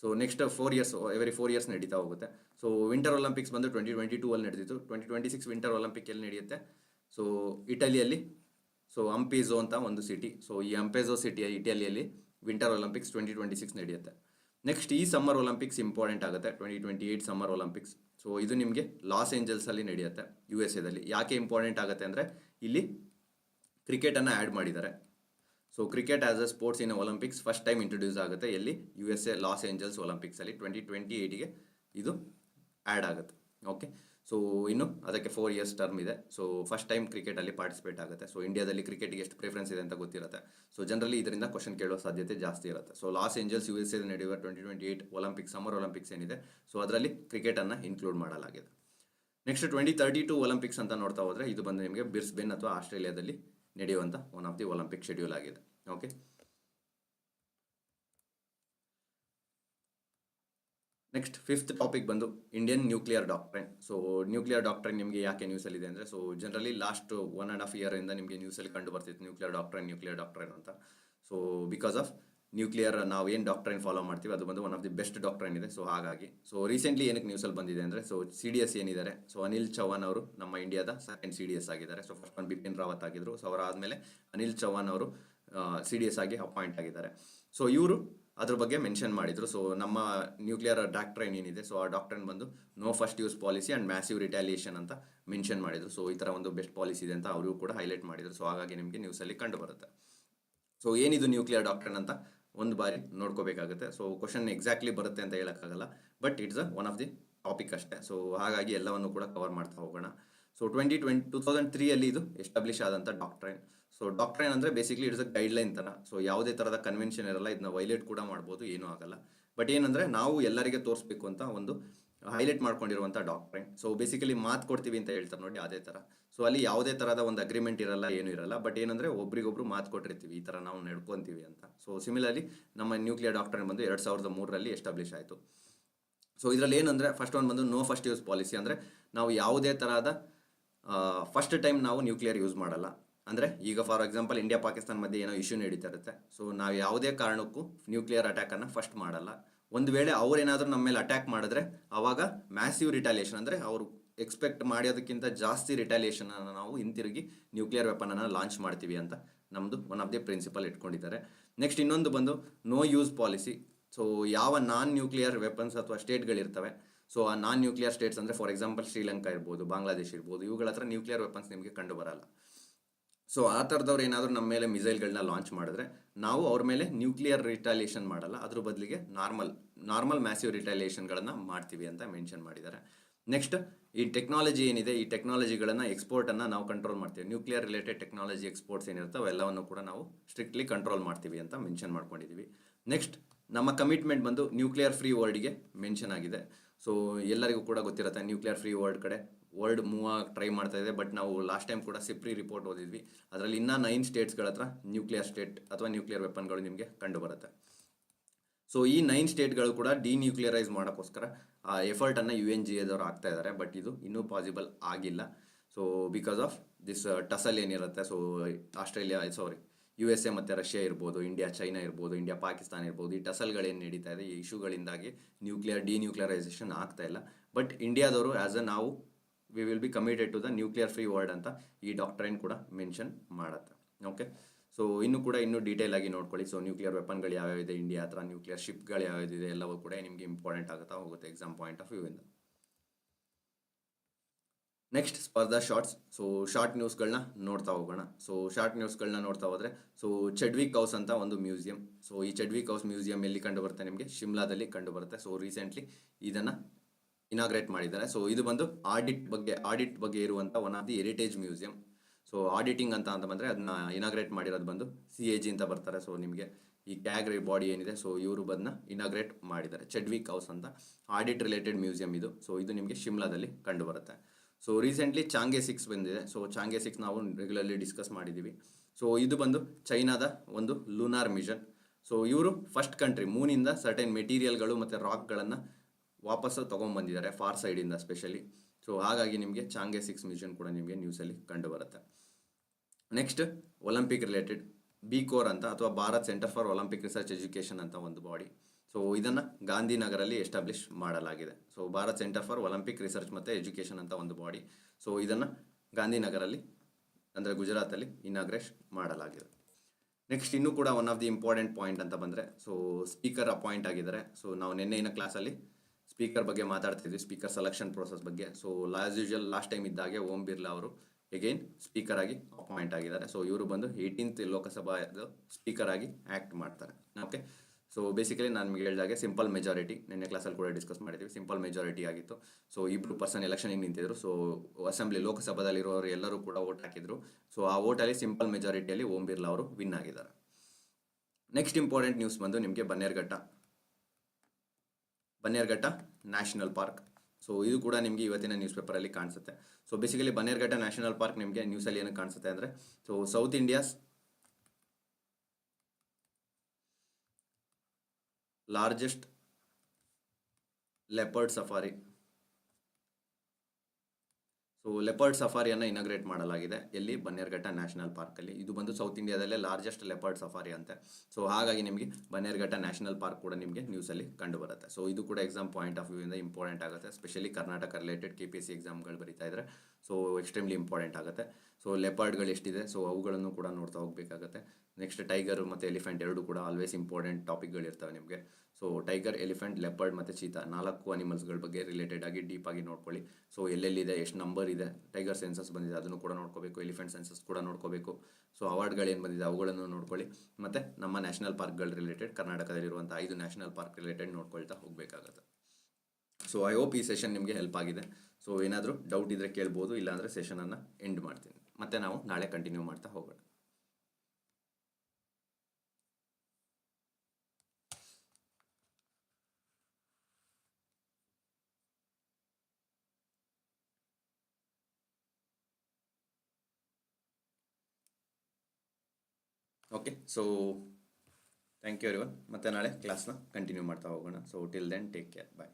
So next four years every four years ನಡೀತಾ ಹೋಗುತ್ತೆ. ಸೊ ವಿಂಟರ್ ಒಲಿಂಪಿಕ್ಸ್ ಬಂದು ಟ್ವೆಂಟಿ ಟ್ವೆಂಟಿ ಟೂ ಅಲ್ಲಿ ನಡೆದಿತ್ತು twenty twenty six winter olympic ಎಲ್ಲಿ ನಡೆಯುತ್ತೆ? So ಇಟಲಿಯಲ್ಲಿ so ಅಂಪೇಜೋ ಅಂತ ಒಂದು ಸಿಟಿ ಸೊ ಈ ಅಂಪೇಜೋ ಸಿಟಿಯ ಇಟಲಿಯಲ್ಲಿ winter olympics twenty twenty six ನಡೆಯುತ್ತೆ. ನೆಕ್ಸ್ಟ್ ಈ ಸಮ್ಮರ್ ಒಲಿಂಪಿಕ್ಸ್ ಇಂಪಾರ್ಟೆಂಟ್ ಆಗುತ್ತೆ. Twenty twenty eight summer olympics so ಇದು ನಿಮಗೆ ಲಾಸ್ ಏಂಜಲ್ಸಲ್ಲಿ ನಡೆಯುತ್ತೆ ಯು ಎಸ್ ಎದಲ್ಲಿ ಯಾಕೆ ಇಂಪಾರ್ಟೆಂಟ್ ಆಗುತ್ತೆ ಅಂದರೆ, ಇಲ್ಲಿ ಕ್ರಿಕೆಟನ್ನು ಆ್ಯಡ್ ಮಾಡಿದ್ದಾರೆ. So cricket as a sports in olympics first time introduce ಆಗುತ್ತೆ. ಎಲ್ಲಿ? U S A Los Angeles ಒಲಿಂಪಿಕ್ಸಲ್ಲಿ twenty twenty ಏಯ್ಟಿಗೆ ಇದು ಆ್ಯಡ್ ಆಗುತ್ತೆ. ಓಕೆ ಸೊ ಇನ್ನು ಅದಕ್ಕೆ ಫೋರ್ ಇಯರ್ಸ್ ಟರ್ಮ್ ಇದೆ. ಸೊ ಫಸ್ಟ್ ಟೈಮ್ ಕ್ರಿಕೆಟಲ್ಲಿ ಪಾರ್ಟಿಸಿಪೇಟ್ ಆಗುತ್ತೆ. ಸೊ ಇಂಡಿಯಾದಲ್ಲಿ ಕ್ರಿಕೆಟ್ಗೆ ಎಷ್ಟು ಪ್ರಿಫರೆನ್ಸ್ ಇದೆ ಅಂತ ಗೊತ್ತಿರುತ್ತೆ. ಸೊ ಜನರಲಿ ಇದರಿಂದ ಕ್ವಶನ್ ಕೇಳೋ ಸಾಧ್ಯತೆ ಜಾಸ್ತಿ ಇರುತ್ತೆ. So Los Angeles U S A ನಡೆಯುವ twenty twenty eight Olympics summer Olympics ಏನಿದೆ? ಸೊ ಅದರಲ್ಲಿ ಕ್ರಿಕೆಟನ್ನು ಇನ್ಕ್ಲೂಡ್ ಮಾಡಲಾಗಿದೆ. Next twenty thirty two Olympics ಅಂತ ನೋಡ್ತಾ ಹೋದರೆ ಇದು ಬಂದು ನಿಮಗೆ ಬಿರ್ಸ್ಬೆನ್ ಅಥವಾ ಆಸ್ಟ್ರೇಲಿಯಾದಲ್ಲಿ ನಡೆಯುವಂಥ one of the Olympic schedule ಆಗಿದೆ. ಓಕೆ ನೆಕ್ಸ್ಟ್ ಫಿಫ್ತ್ ಟಾಪಿಕ್ ಬಂದು Indian nuclear doctrine so nuclear doctrine ನಿಮಗೆ ಯಾಕೆ ನ್ಯೂಸಲ್ಲಿದೆ ಅಂದರೆ so generally last one and half ಇಯರಿಂದ ನಿಮಗೆ ನ್ಯೂಸಲ್ಲಿ ಕಂಡು ಬರ್ತಿತ್ತು ನ್ಯೂಕ್ಲಿಯರ್ ಡಾಕ್ಟ್ರೈನ್ ನ್ಯೂಕ್ಲಿಯರ್ ಡಾಕ್ಟ್ರೈನ್ ಅಂತ. ಸೊ ಬಿಕಾಸ್ ಆಫ್ ನ್ಯೂಕ್ಲಿಯರ್ ನಾವು ಏನು ಡಾಕ್ಟ್ರೈನ್ ಫಾಲೋ ಮಾಡ್ತೀವಿ, ಅದು ಬಂದು one of the best doctrine ಇದೆ. ಸೊ ಹಾಗಾಗಿ ಸೊ ರೀಸೆಂಟ್ಲಿ ಏನಕ್ಕೆ ನ್ಯೂಸಲ್ಲಿ ಬಂದಿದೆ ಅಂದರೆ ಸೊ ಸಿ ಡಿ ಎಸ್ ಏನಿದ್ದಾರೆ ಸೊ ಅನಿಲ್ ಚೌಹಾನ್ ಅವರು ನಮ್ಮ ಇಂಡಿಯಾದ ಸೆಕೆಂಡ್ ಸಿ ಡಿ ಎಸ್ ಆಗಿದ್ದಾರೆ. So first one Bipin Rawat ಆಗಿದ್ರು. ಸೊ ಅವರಾದಮೇಲೆ ಅನಿಲ್ ಚೌಹಾನ್ ಅವರು ಸಿ ಡಿ ಎಸ್ ಆಗಿ ಅಪಾಯಿಂಟ್ ಆಗಿದ್ದಾರೆ. ಸೊ ಇವರು ಅದ್ರ ಬಗ್ಗೆ ಮೆನ್ಷನ್ ಮಾಡಿದರು. ಸೊ ನಮ್ಮ ನ್ಯೂಕ್ಲಿಯರ್ ಡಾಕ್ಟ್ರೈನ್ ಏನಿದೆ ಸೊ ಆ ಡಾಕ್ಟ್ರೈನ್ ಬಂದು no first use policy and massive retaliation ಅಂತ ಮೆನ್ಷನ್ ಮಾಡಿದ್ರು. ಸೊ ಈ ಥರ ಒಂದು ಬೆಸ್ಟ್ ಪಾಲಿಸಿ ಇದೆ ಅಂತ ಅವರು ಕೂಡ ಹೈಲೈಟ್ ಮಾಡಿದರು. ಸೊ ಹಾಗಾಗಿ ನಿಮಗೆ ನ್ಯೂಸಲ್ಲಿ ಕಂಡು ಬರುತ್ತೆ. ಸೊ ಏನಿದು ನ್ಯೂಕ್ಲಿಯರ್ ಡಾಕ್ಟ್ರೈನ್ ಅಂತ ಒಂದು ಬಾರಿ ನೋಡ್ಕೋಬೇಕಾಗುತ್ತೆ. ಸೊ ಕ್ವಶನ್ ಎಕ್ಸಾಕ್ಟ್ಲಿ ಬರುತ್ತೆ ಅಂತ ಹೇಳೋಕ್ಕಾಗಲ್ಲ. But it's a one of the topic ಅಷ್ಟೇ. ಸೊ ಹಾಗಾಗಿ ಎಲ್ಲವನ್ನು ಕೂಡ ಕವರ್ ಮಾಡ್ತಾ ಹೋಗೋಣ. So twenty twenty two thousand ತ್ರೀಯಲ್ಲಿ ಇದು ಎಸ್ಟಾಬ್ಲಿಷ್ ಆದಂಥ ಡಾಕ್ಟ್ರೈನ್ ಸೊ ಡಾಕ್ಟ್ರೈನ್ ಅಂದರೆ ಬೇಸಿಕ್ಲಿ ಇಟ್ಸ್ ಅ ಗೈಡ್ಲೈನ್ ಥರ. ಸೊ ಯಾವುದೇ ಥರದ ಕನ್ವೆನ್ಷನ್ ಇರಲ್ಲ, ಇದನ್ನ ವೈಲೇಟ್ ಕೂಡ ಮಾಡ್ಬೋದು, ಏನೂ ಆಗಲ್ಲ. ಬಟ್ ಏನಂದರೆ, ನಾವು ಎಲ್ಲರಿಗೆ ತೋರಿಸ್ಬೇಕು ಅಂತ ಒಂದು ಹೈಲೈಟ್ ಮಾಡ್ಕೊಂಡಿರುವಂಥ ಡಾಕ್ಟ್ರೈನ್ ಸೊ ಬೇಸಿಕಲಿ ಮಾತು ಕೊಡ್ತೀವಿ ಅಂತ ಹೇಳ್ತಾರೆ ನೋಡಿ, ಅದೇ ಥರ ಸೊ ಅಲ್ಲಿ ಯಾವುದೇ ಥರದ ಒಂದು ಅಗ್ರಿಮೆಂಟ್ ಇರಲ್ಲ, ಏನೂ ಇರಲ್ಲ. ಬಟ್ ಏನಂದರೆ ಒಬ್ರಿಗೊಬ್ರು ಮಾತು ಕೊಟ್ಟಿರ್ತೀವಿ, ಈ ಥರ ನಾವು ನಡ್ಕೊತೀವಿ ಅಂತ. ಸೊ ಸಿಮಿಲರ್ಲಿ ನಮ್ಮ ನ್ಯೂಕ್ಲಿಯರ್ ಡಾಕ್ಟ್ರೈನ್ ಬಂದು ಎರಡು ಸಾವಿರದ ಮೂರರಲ್ಲಿ ಎಸ್ಟಾಬ್ಲಿಷ್ ಆಯಿತು. ಸೊ ಇದರಲ್ಲಿ ಏನಂದರೆ ಫಸ್ಟ್ ಒಂದು ಬಂದು ನೋ ಫಸ್ಟ್ ಯೂಸ್ ಪಾಲಿಸಿ ಅಂದರೆ ನಾವು ಯಾವುದೇ ಥರದ ಫಸ್ಟ್ ಟೈಮ್ ನಾವು ನ್ಯೂಕ್ಲಿಯರ್ ಯೂಸ್ ಮಾಡಲ್ಲ. ಅಂದರೆ ಈಗ ಫಾರ್ ಎಕ್ಸಾಂಪಲ್ ಇಂಡಿಯಾ ಪಾಕಿಸ್ತಾನ ಮಧ್ಯೆ ಏನೋ ಇಶ್ಯೂ ನಡೀತಾ ಇರುತ್ತೆ. ಸೊ ನಾವು ಯಾವುದೇ ಕಾರಣಕ್ಕೂ ನ್ಯೂಕ್ಲಿಯರ್ ಅಟ್ಯಾಕನ್ನು ಫಸ್ಟ್ ಮಾಡಲ್ಲ. ಒಂದು ವೇಳೆ ಅವರೇನಾದರೂ ನಮ್ಮ ಮೇಲೆ ಅಟ್ಯಾಕ್ ಮಾಡಿದ್ರೆ ಆವಾಗ ಮ್ಯಾಸಿವ್ ರಿಟಾಲಿಯೇಷನ್ ಅಂದರೆ ಅವರು ಎಕ್ಸ್ಪೆಕ್ಟ್ ಮಾಡೋದಕ್ಕಿಂತ ಜಾಸ್ತಿ ರಿಟಾಲಿಯೇಷನ್ ನಾವು ಹಿಂತಿರುಗಿ ನ್ಯೂಕ್ಲಿಯರ್ ವೆಪನನ್ನು ಲಾಂಚ್ ಮಾಡ್ತೀವಿ ಅಂತ ನಮ್ಮದು ಒನ್ ಆಫ್ ದಿ ಪ್ರಿನ್ಸಿಪಲ್ ಇಟ್ಕೊಂಡಿದ್ದಾರೆ. ನೆಕ್ಸ್ಟ್ ಇನ್ನೊಂದು ಬಂದು ನೋ ಯೂಸ್ ಪಾಲಿಸಿ ಸೊ ಯಾವ ನಾನ್ ನ್ಯೂಕ್ಲಿಯರ್ ವೆಪನ್ಸ್ ಅಥವಾ ಸ್ಟೇಟ್ಗಳಿರ್ತವೆ ಸೊ ಆ ನಾನ್ ನ್ಯೂಕ್ಲಿಯರ್ ಸ್ಟೇಟ್ಸ್ ಅಂದರೆ ಫಾರ್ ಎಕ್ಸಾಂಪಲ್ ಶ್ರೀಲಂಕಾ ಇರ್ಬೋದು ಬಾಂಗ್ಲಾದೇಶ್ ಇರ್ಬೋದು ಇವುಗಳ ಹತ್ರ ನ್ಯೂಕ್ಲಿಯರ್ ವೆಪನ್ಸ್ ನಿಮಗೆ ಕಂಡು ಬರಲ್ಲ. ಸೊ ಆ ಥರದವ್ರು ಏನಾದರೂ ನಮ್ಮ ಮೇಲೆ ಮಿಸೈಲ್ಗಳನ್ನ ಲಾಂಚ್ ಮಾಡಿದ್ರೆ, ನಾವು ಅವ್ರ ಮೇಲೆ ನ್ಯೂಕ್ಲಿಯರ್ ರಿಟಾಲಿಯೇಷನ್ ಮಾಡಲ್ಲ. ಅದ್ರ ಬದಲಿಗೆ ನಾರ್ಮಲ್ ನಾರ್ಮಲ್ ಮ್ಯಾಸಿವ್ ರಿಟಾಲಿಯೇಷನ್ಗಳನ್ನು ಮಾಡ್ತೀವಿ ಅಂತ ಮೆನ್ಷನ್ ಮಾಡಿದ್ದಾರೆ. ನೆಕ್ಸ್ಟ್ ಈ ಟೆಕ್ನಾಲಜಿ ಏನಿದೆ, ಈ ಟೆಕ್ನಾಲಜಿಗಳನ್ನು ಎಕ್ಸ್ಪೋರ್ಟನ್ನು ನಾವು ಕಂಟ್ರೋಲ್ ಮಾಡ್ತೀವಿ. ನ್ಯೂಕ್ಲಿಯರ್ ರಿಲೇಟೆಡ್ ಟೆಕ್ನಾಲಜಿ ಎಕ್ಸ್ಪೋರ್ಟ್ಸ್ ಏನಿರ್ತವೆ ಅವೆಲ್ಲವನ್ನು ಕೂಡ ನಾವು ಸ್ಟ್ರಿಕ್ಟ್ಲಿ ಕಂಟ್ರೋಲ್ ಮಾಡ್ತೀವಿ ಅಂತ ಮೆನ್ಷನ್ ಮಾಡ್ಕೊಂಡಿದ್ದೀವಿ. ನೆಕ್ಸ್ಟ್ ನಮ್ಮ ಕಮಿಟ್ಮೆಂಟ್ ಬಂದು ನ್ಯೂಕ್ಲಿಯರ್ ಫ್ರೀ ವರ್ಲ್ಡ್ಗೆ ಮೆನ್ಷನ್ ಆಗಿದೆ. ಸೊ ಎಲ್ಲರಿಗೂ ಕೂಡ ಗೊತ್ತಿರುತ್ತೆ ನ್ಯೂಕ್ಲಿಯರ್ ಫ್ರೀ ವರ್ಲ್ಡ್ ಕಡೆ ವರ್ಲ್ಡ್ ಮೂವ್ ಟ್ರೈ ಮಾಡ್ತಾ ಇದೆ ಬಟ್ ನಾವು ಲಾಸ್ಟ್ ಟೈಮ್ ಕೂಡ ಸಿಪ್ರಿ ರಿಪೋರ್ಟ್ ಓದಿದ್ವಿ. ಅದರಲ್ಲಿ ಇನ್ನೂ ನೈನ್ ಸ್ಟೇಟ್ಸ್ಗಳ ಹತ್ರ ನ್ಯೂಕ್ಲಿಯರ್ ಸ್ಟೇಟ್ ಅಥವಾ ನ್ಯೂಕ್ಲಿಯರ್ ವೆಪನ್ಗಳು ನಿಮಗೆ ಕಂಡು ಬರುತ್ತೆ ಸೊ ಈ ನೈನ್ ಸ್ಟೇಟ್ಗಳು ಕೂಡ ಡಿನ್ಯೂಕ್ಲಿಯರೈಸ್ ಮಾಡೋಕ್ಕೋಸ್ಕರ, ಆ ಎಫರ್ಟನ್ನು ಯು ಎನ್ ಜಿ ಎದವರು ಆಗ್ತಾ ಇದ್ದಾರೆ ಬಟ್ ಇದು ಇನ್ನೂ ಪಾಸಿಬಲ್ ಆಗಿಲ್ಲ. So because of this tussle ಏನಿರುತ್ತೆ so Australia sorry U S A ಮತ್ತು ರಷ್ಯಾ ಇರ್ಬೋದು ಇಂಡಿಯಾ ಚೈನಾ ಇರ್ಬೋದು ಇಂಡಿಯಾ ಪಾಕಿಸ್ತಾನ ಇರ್ಬೋದು, ಈ ಟಸಲ್ಗಳೇನು ನಡೀತಾ ಇದೆ, ಈ ಇಶ್ಯೂಗಳಿಂದಾಗಿ ನ್ಯೂಕ್ಲಿಯರ್ ಡಿನ್ಯೂಕ್ಲಿಯರೈಸೇಷನ್ ಆಗ್ತಾ ಇಲ್ಲ. ಬಟ್ ಇಂಡಿಯಾದವರು ಆ್ಯಸ್ ಅ ನಾವು we will be committed to the nuclear free world ಅಂತ ಈ ಡಾಕ್ಟ್ರೈನ್ ಕೂಡ ಮೆನ್ಷನ್ ಮಾಡುತ್ತೆ. ಓಕೆ ಸೊ ಇನ್ನು ಕೂಡ ಇನ್ನೂ ಡೀಟೇಲ್ ಆಗಿ ನೋಡ್ಕೊಳ್ಳಿ. ಸೊ ನ್ಯೂಕ್ಲಿಯರ್ ವೆಪನ್ಗಳು ಯಾವ್ಯಾವ ಇದೆ? ಇಂಡಿಯಾ ಹತ್ರ ನ್ಯೂಕ್ಲಿಯರ್ ಶಿಪ್ಗಳು ಯಾವ್ಯಾವಿದೆ ಎಲ್ಲವೂ ಕೂಡ ನಿಮಗೆ ಇಂಪಾರ್ಟೆಂಟ್ ಆಗುತ್ತಾ ಹೋಗುತ್ತೆ ಎಕ್ಸಾಮ್ ಪಾಯಿಂಟ್ ಆಫ್ ವ್ಯೂ ಇಂದ. Next Spardha shorts so short ನ್ಯೂಸ್ಗಳನ್ನ ನೋಡ್ತಾ ಹೋಗೋಣ. ಸೊ ಶಾರ್ಟ್ ನ್ಯೂಸ್ಗಳನ್ನ ನೋಡ್ತಾ ಹೋದ್ರೆ ಸೊ ಚೆಡ್ವಿಕ್ ಹೌಸ್ ಅಂತ ಒಂದು ಮ್ಯೂಸಿಯಂ ಸೊ ಈ ಚೆಡ್ವಿಕ್ ಹೌಸ್ ಮ್ಯೂಸಿಯಂ ಎಲ್ಲಿ ಕಂಡು ಬರುತ್ತೆ ನಿಮಗೆ? ಶಿಮ್ಲಾದಲ್ಲಿ ಕಂಡು ಬರುತ್ತೆ. ಸೊ ರೀಸೆಂಟ್ಲಿ ಇದನ್ನ ಇನಾಗ್ರೇಟ್ ಮಾಡಿದ್ದಾರೆ. ಸೊ ಇದು ಬಂದು ಆಡಿಟ್ ಬಗ್ಗೆ ಆಡಿಟ್ ಬಗ್ಗೆ ಇರುವಂಥ one of the heritage museum so auditing ಅಂತ ಅಂತ ಬಂದರೆ ಅದನ್ನ ಇನಾಗ್ರೇಟ್ ಮಾಡಿರೋದು ಬಂದು ಸಿ ಎ ಜಿ ಅಂತ ಬರ್ತಾರೆ. ಸೊ ನಿಮಗೆ ಈ ಕ್ಯಾಗ್ರಿ ಬಾಡಿ ಏನಿದೆ ಸೊ ಇವರು ಬದನ್ನ ಇನಾಗ್ರೇಟ್ ಮಾಡಿದ್ದಾರೆ. ಚೆಡ್ವಿಕ್ ಹೌಸ್ ಅಂತ ಆಡಿಟ್ ರಿಲೇಟೆಡ್ ಮ್ಯೂಸಿಯಂ ಇದು. ಸೊ ಇದು ನಿಮಗೆ ಶಿಮ್ಲಾದಲ್ಲಿ ಕಂಡು ಬರುತ್ತೆ. ಸೊ ರೀಸೆಂಟ್ಲಿ ಚಾಂಗೆ ಸಿಕ್ಸ್ ಬಂದಿದೆ. ಸೊ ಚಾಂಗೆ ಸಿಕ್ಸ್ ನಾವು ರೆಗ್ಯುಲರ್ಲಿ ಡಿಸ್ಕಸ್ ಮಾಡಿದ್ದೀವಿ ಸೊ ಇದು ಬಂದು ಚೈನಾದ ಒಂದು ಲೂನಾರ್ ಮಿಷನ್ ಸೊ ಇವರು ಫಸ್ಟ್ ಕಂಟ್ರಿ ಮೂನಿಂದ ಸರ್ಟೆನ್ ಮೆಟೀರಿಯಲ್ಗಳು ಮತ್ತು ರಾಕ್ಗಳನ್ನು ವಾಪಸ್ಸು ತೊಗೊಂಬಂದಿದ್ದಾರೆ ಫಾರ್ ಸೈಡಿಂದ ಸ್ಪೆಷಲಿ ಸೊ ಹಾಗಾಗಿ ನಿಮಗೆ ಚಾಂಗೆ ಸಿಕ್ಸ್ ಮಿಷನ್ ಕೂಡ ನಿಮಗೆ ನ್ಯೂಸಲ್ಲಿ ಕಂಡು ಬರುತ್ತೆ next Olympic related B core ಅಂತ ಅಥವಾ Bharat centre for Olympic research education ಅಂತ ಒಂದು ಬಾಡಿ ಸೊ ಇದನ್ನು ಗಾಂಧಿನಗರಲ್ಲಿ ಎಸ್ಟಾಬ್ಲಿಷ್ ಮಾಡಲಾಗಿದೆ. So Bharat centre for Olympic research ಮತ್ತು ಎಜುಕೇಷನ್ ಅಂತ ಒಂದು ಬಾಡಿ ಸೊ ಇದನ್ನು ಗಾಂಧಿನಗರಲ್ಲಿ, ಅಂದರೆ ಗುಜರಾತಲ್ಲಿ ಇನಾಗ್ರೇಷ್ ಮಾಡಲಾಗಿದೆ. ನೆಕ್ಸ್ಟ್ ಇನ್ನೂ ಕೂಡ one of the important point ಅಂತ ಬಂದರೆ ಸೊ ಸ್ಪೀಕರ್ ಅಪಾಯಿಂಟ್ ಆಗಿದ್ದಾರೆ. ಸೊ ನಾವು ನಿನ್ನೆಯಿನ ಕ್ಲಾಸಲ್ಲಿ ಸ್ಪೀಕರ್ ಬಗ್ಗೆ ಮಾತಾಡ್ತಿದ್ವಿ, ಸ್ಪೀಕರ್ ಸೆಲೆಕ್ಷನ್ ಪ್ರೋಸೆಸ್ ಬಗ್ಗೆ. So las usual last time ಇದ್ದಾಗೆ ಓಂ ಬಿರ್ಲಾ ಅವರು ಎಗೈನ್ ಸ್ಪೀಕರ್ ಆಗಿ ಅಪಾಯಿಂಟ್ ಆಗಿದ್ದಾರೆ. ಸೊ ಇವರು ಬಂದು ಏಯ್ಟೀನ್ತ್ ಲೋಕಸಭಾ ಸ್ಪೀಕರ್ ಆಗಿ ಆ್ಯಕ್ಟ್ ಮಾಡ್ತಾರೆ. ಓಕೆ ಸೊ ಬೇಸಿಕಲಿ ನಾನು ನಿಮಗೆ ಹೇಳಿದಾಗೆ ಸಿಂಪಲ್ ಮೆಜಾರಿಟಿ ನಿನ್ನೆ ಕ್ಲಾಸಲ್ಲಿ ಕೂಡ ಡಿಸ್ಕಸ್ ಮಾಡಿದ್ವಿ. ಸಿಂಪಲ್ ಮೆಜಾರಿಟಿ ಆಗಿತ್ತು. ಸೊ ಇಬ್ಬರು ಪರ್ಸನ್ ಎಲೆಕ್ಷನಿಗೆ ನಿಂತಿದ್ರು. ಸೊ ಅಸೆಂಬ್ಲಿ ಲೋಕಸಭಾದಲ್ಲಿರೋರು ಎಲ್ಲರೂ ಕೂಡ ವೋಟ್ ಹಾಕಿದ್ರು. ಸೊ ಆ ಓಟಲ್ಲಿ ಸಿಂಪಲ್ ಮೆಜಾರಿಟಿಯಲ್ಲಿ ಓಂ ಬಿರ್ಲಾ ಅವರು ವಿನ್ ಆಗಿದ್ದಾರೆ. ನೆಕ್ಸ್ಟ್ ಇಂಪಾರ್ಟೆಂಟ್ ನ್ಯೂಸ್ ಬಂದು ನಿಮಗೆ Bannerghatta. Bannerghatta national park. So ಇದು ಕೂಡ ನಿಮಗೆ ಇವತ್ತಿನ ನ್ಯೂಸ್ ಪೇಪರಲ್ಲಿ ಕಾಣಿಸುತ್ತೆ. So basically Bannerghatta national park ನಿಮಗೆ ನ್ಯೂಸಲ್ಲಿ ಏನು ಕಾಣಿಸುತ್ತೆ ಅಂದರೆ so south India's largest leopard safari so leopard ಸಫಾರಿಯನ್ನು inaugurate ಮಾಡಲಾಗಿದೆ. ಎಲ್ಲಿ? ಬನ್ನೇರ್ಘಟ್ಟ ನ್ಯಾಷನಲ್ ಪಾರ್ಕಲ್ಲಿ ಇದು ಬಂದು ಸೌತ್ ಇಂಡಿಯಾದಲ್ಲೇ ಲಾರ್ಜೆಸ್ಟ್ ಲೆಪರ್ಡ್ ಸಫಾರಿ ಅಂತೆ. ಸೊ ಹಾಗಾಗಿ ನಿಮಗೆ ಬನ್ನೇರ್ಘಟ್ಟ ನ್ಯಾಷನಲ್ ಪಾರ್ಕ್ ಕೂಡ ನಿಮಗೆ ನ್ಯೂಸಲ್ಲಿ ಕಂಡು ಬರುತ್ತೆ ಸೊ ಇದು ಕೂಡ ಎಕ್ಸಾಮ್ ಪಾಯಿಂಟ್ ಆಫ್ ವ್ಯೂ ಇಂದ ಇಂಪಾರ್ಟೆಂಟ್ ಆಗುತ್ತೆ. Specially Karnataka related K P S C ಎಕ್ಸಾಮ್ಗಳು ಬರೀತಾ ಇದ್ರೆ ಸೊ ಎಕ್ಸ್ಟ್ರೀಮ್ಲಿ ಇಂಪಾರ್ಟೆಂಟ್ ಆಗುತ್ತೆ. ಸೊ ಲೆಪರ್ಡ್ಗಳು ಎಷ್ಟಿದೆ? ಸೊ ಅವುಗಳನ್ನು ಕೂಡ ನೋಡ್ತಾ ಹೋಗಬೇಕಾಗುತ್ತೆ. ನೆಕ್ಸ್ಟ್ ಟೈಗರ್ ಮತ್ತು ಎಲಿಫೆಂಟ್ ಎರಡು ಕೂಡ ಆಲ್ವೇಸ್ ಇಂಪಾರ್ಟೆಂಟ್ ಟಾಪಿಕ್ಗಳು ಇರ್ತವೆ ನಿಮಗೆ. ಸೊ ಟೈಗರ್ ಎಲಿಫೆಂಟ್ ಲೆಪರ್ಡ್ ಮತ್ತು ಚೀತಾ ನಾಲ್ಕು ಅನಿಮಲ್ಸ್ಗಳ ಬಗ್ಗೆ ರಿಲೇಟೆಡ್ ಆಗಿ ಡೀಪ್ ಆಗಿ ನೋಡ್ಕೊಳ್ಳಿ. ಸೊ ಎಲ್ಲೆಲ್ಲಿದೆ, ಎಷ್ಟು ನಂಬರ್ ಇದೆ ಟೈಗರ್ ಸೆನ್ಸಸ್ ಬಂದಿದೆ, ಅದನ್ನು ಕೂಡ ನೋಡ್ಕೋಬೇಕು ಎಲಿಫೆಂಟ್ ಸೆನ್ಸಸ್ ಕೂಡ ನೋಡ್ಕೋಬೇಕು. ಸೊ ಅವಾರ್ಡ್ಗಳು ಏನು ಬಂದಿದೆ, ಅವುಗಳನ್ನು ನೋಡ್ಕೊಳ್ಳಿ. ಮತ್ತು ನಮ್ಮ ನ್ಯಾಷನಲ್ ಪಾರ್ಕ್ಗಳ ರಿಲೇಟೆಡ್ ಕರ್ನಾಟಕದಲ್ಲಿರುವಂಥ ಐದು ನ್ಯಾಷನಲ್ ಪಾರ್ಕ್ ರಿಲೇಟೆಡ್ ನೋಡ್ಕೊಳ್ತಾ ಹೋಗಬೇಕಾಗತ್ತೆ. ಸೊ ಐ ಹೋಪ್ ಈ ಸೆಷನ್ ನಿಮಗೆ ಹೆಲ್ಪ್ ಆಗಿದೆ. ಸೊ ಏನಾದರೂ ಡೌಟ್ ಇದ್ದರೆ ಕೇಳ್ಬೋದು, ಇಲ್ಲಾಂದರೆ ಸೆಷನನ್ನು ಎಂಡ್ ಮಾಡ್ತೀನಿ. ಮತ್ತು ನಾವು ನಾಳೆ ಕಂಟಿನ್ಯೂ ಮಾಡ್ತಾ ಹೋಗೋಣ. Okay so thank you everyone ಮತ್ತೆ ನಾಳೆ ಕ್ಲಾಸ್ನ ಕಂಟಿನ್ಯೂ ಮಾಡ್ತಾ ಹೋಗೋಣ. So till then take care bye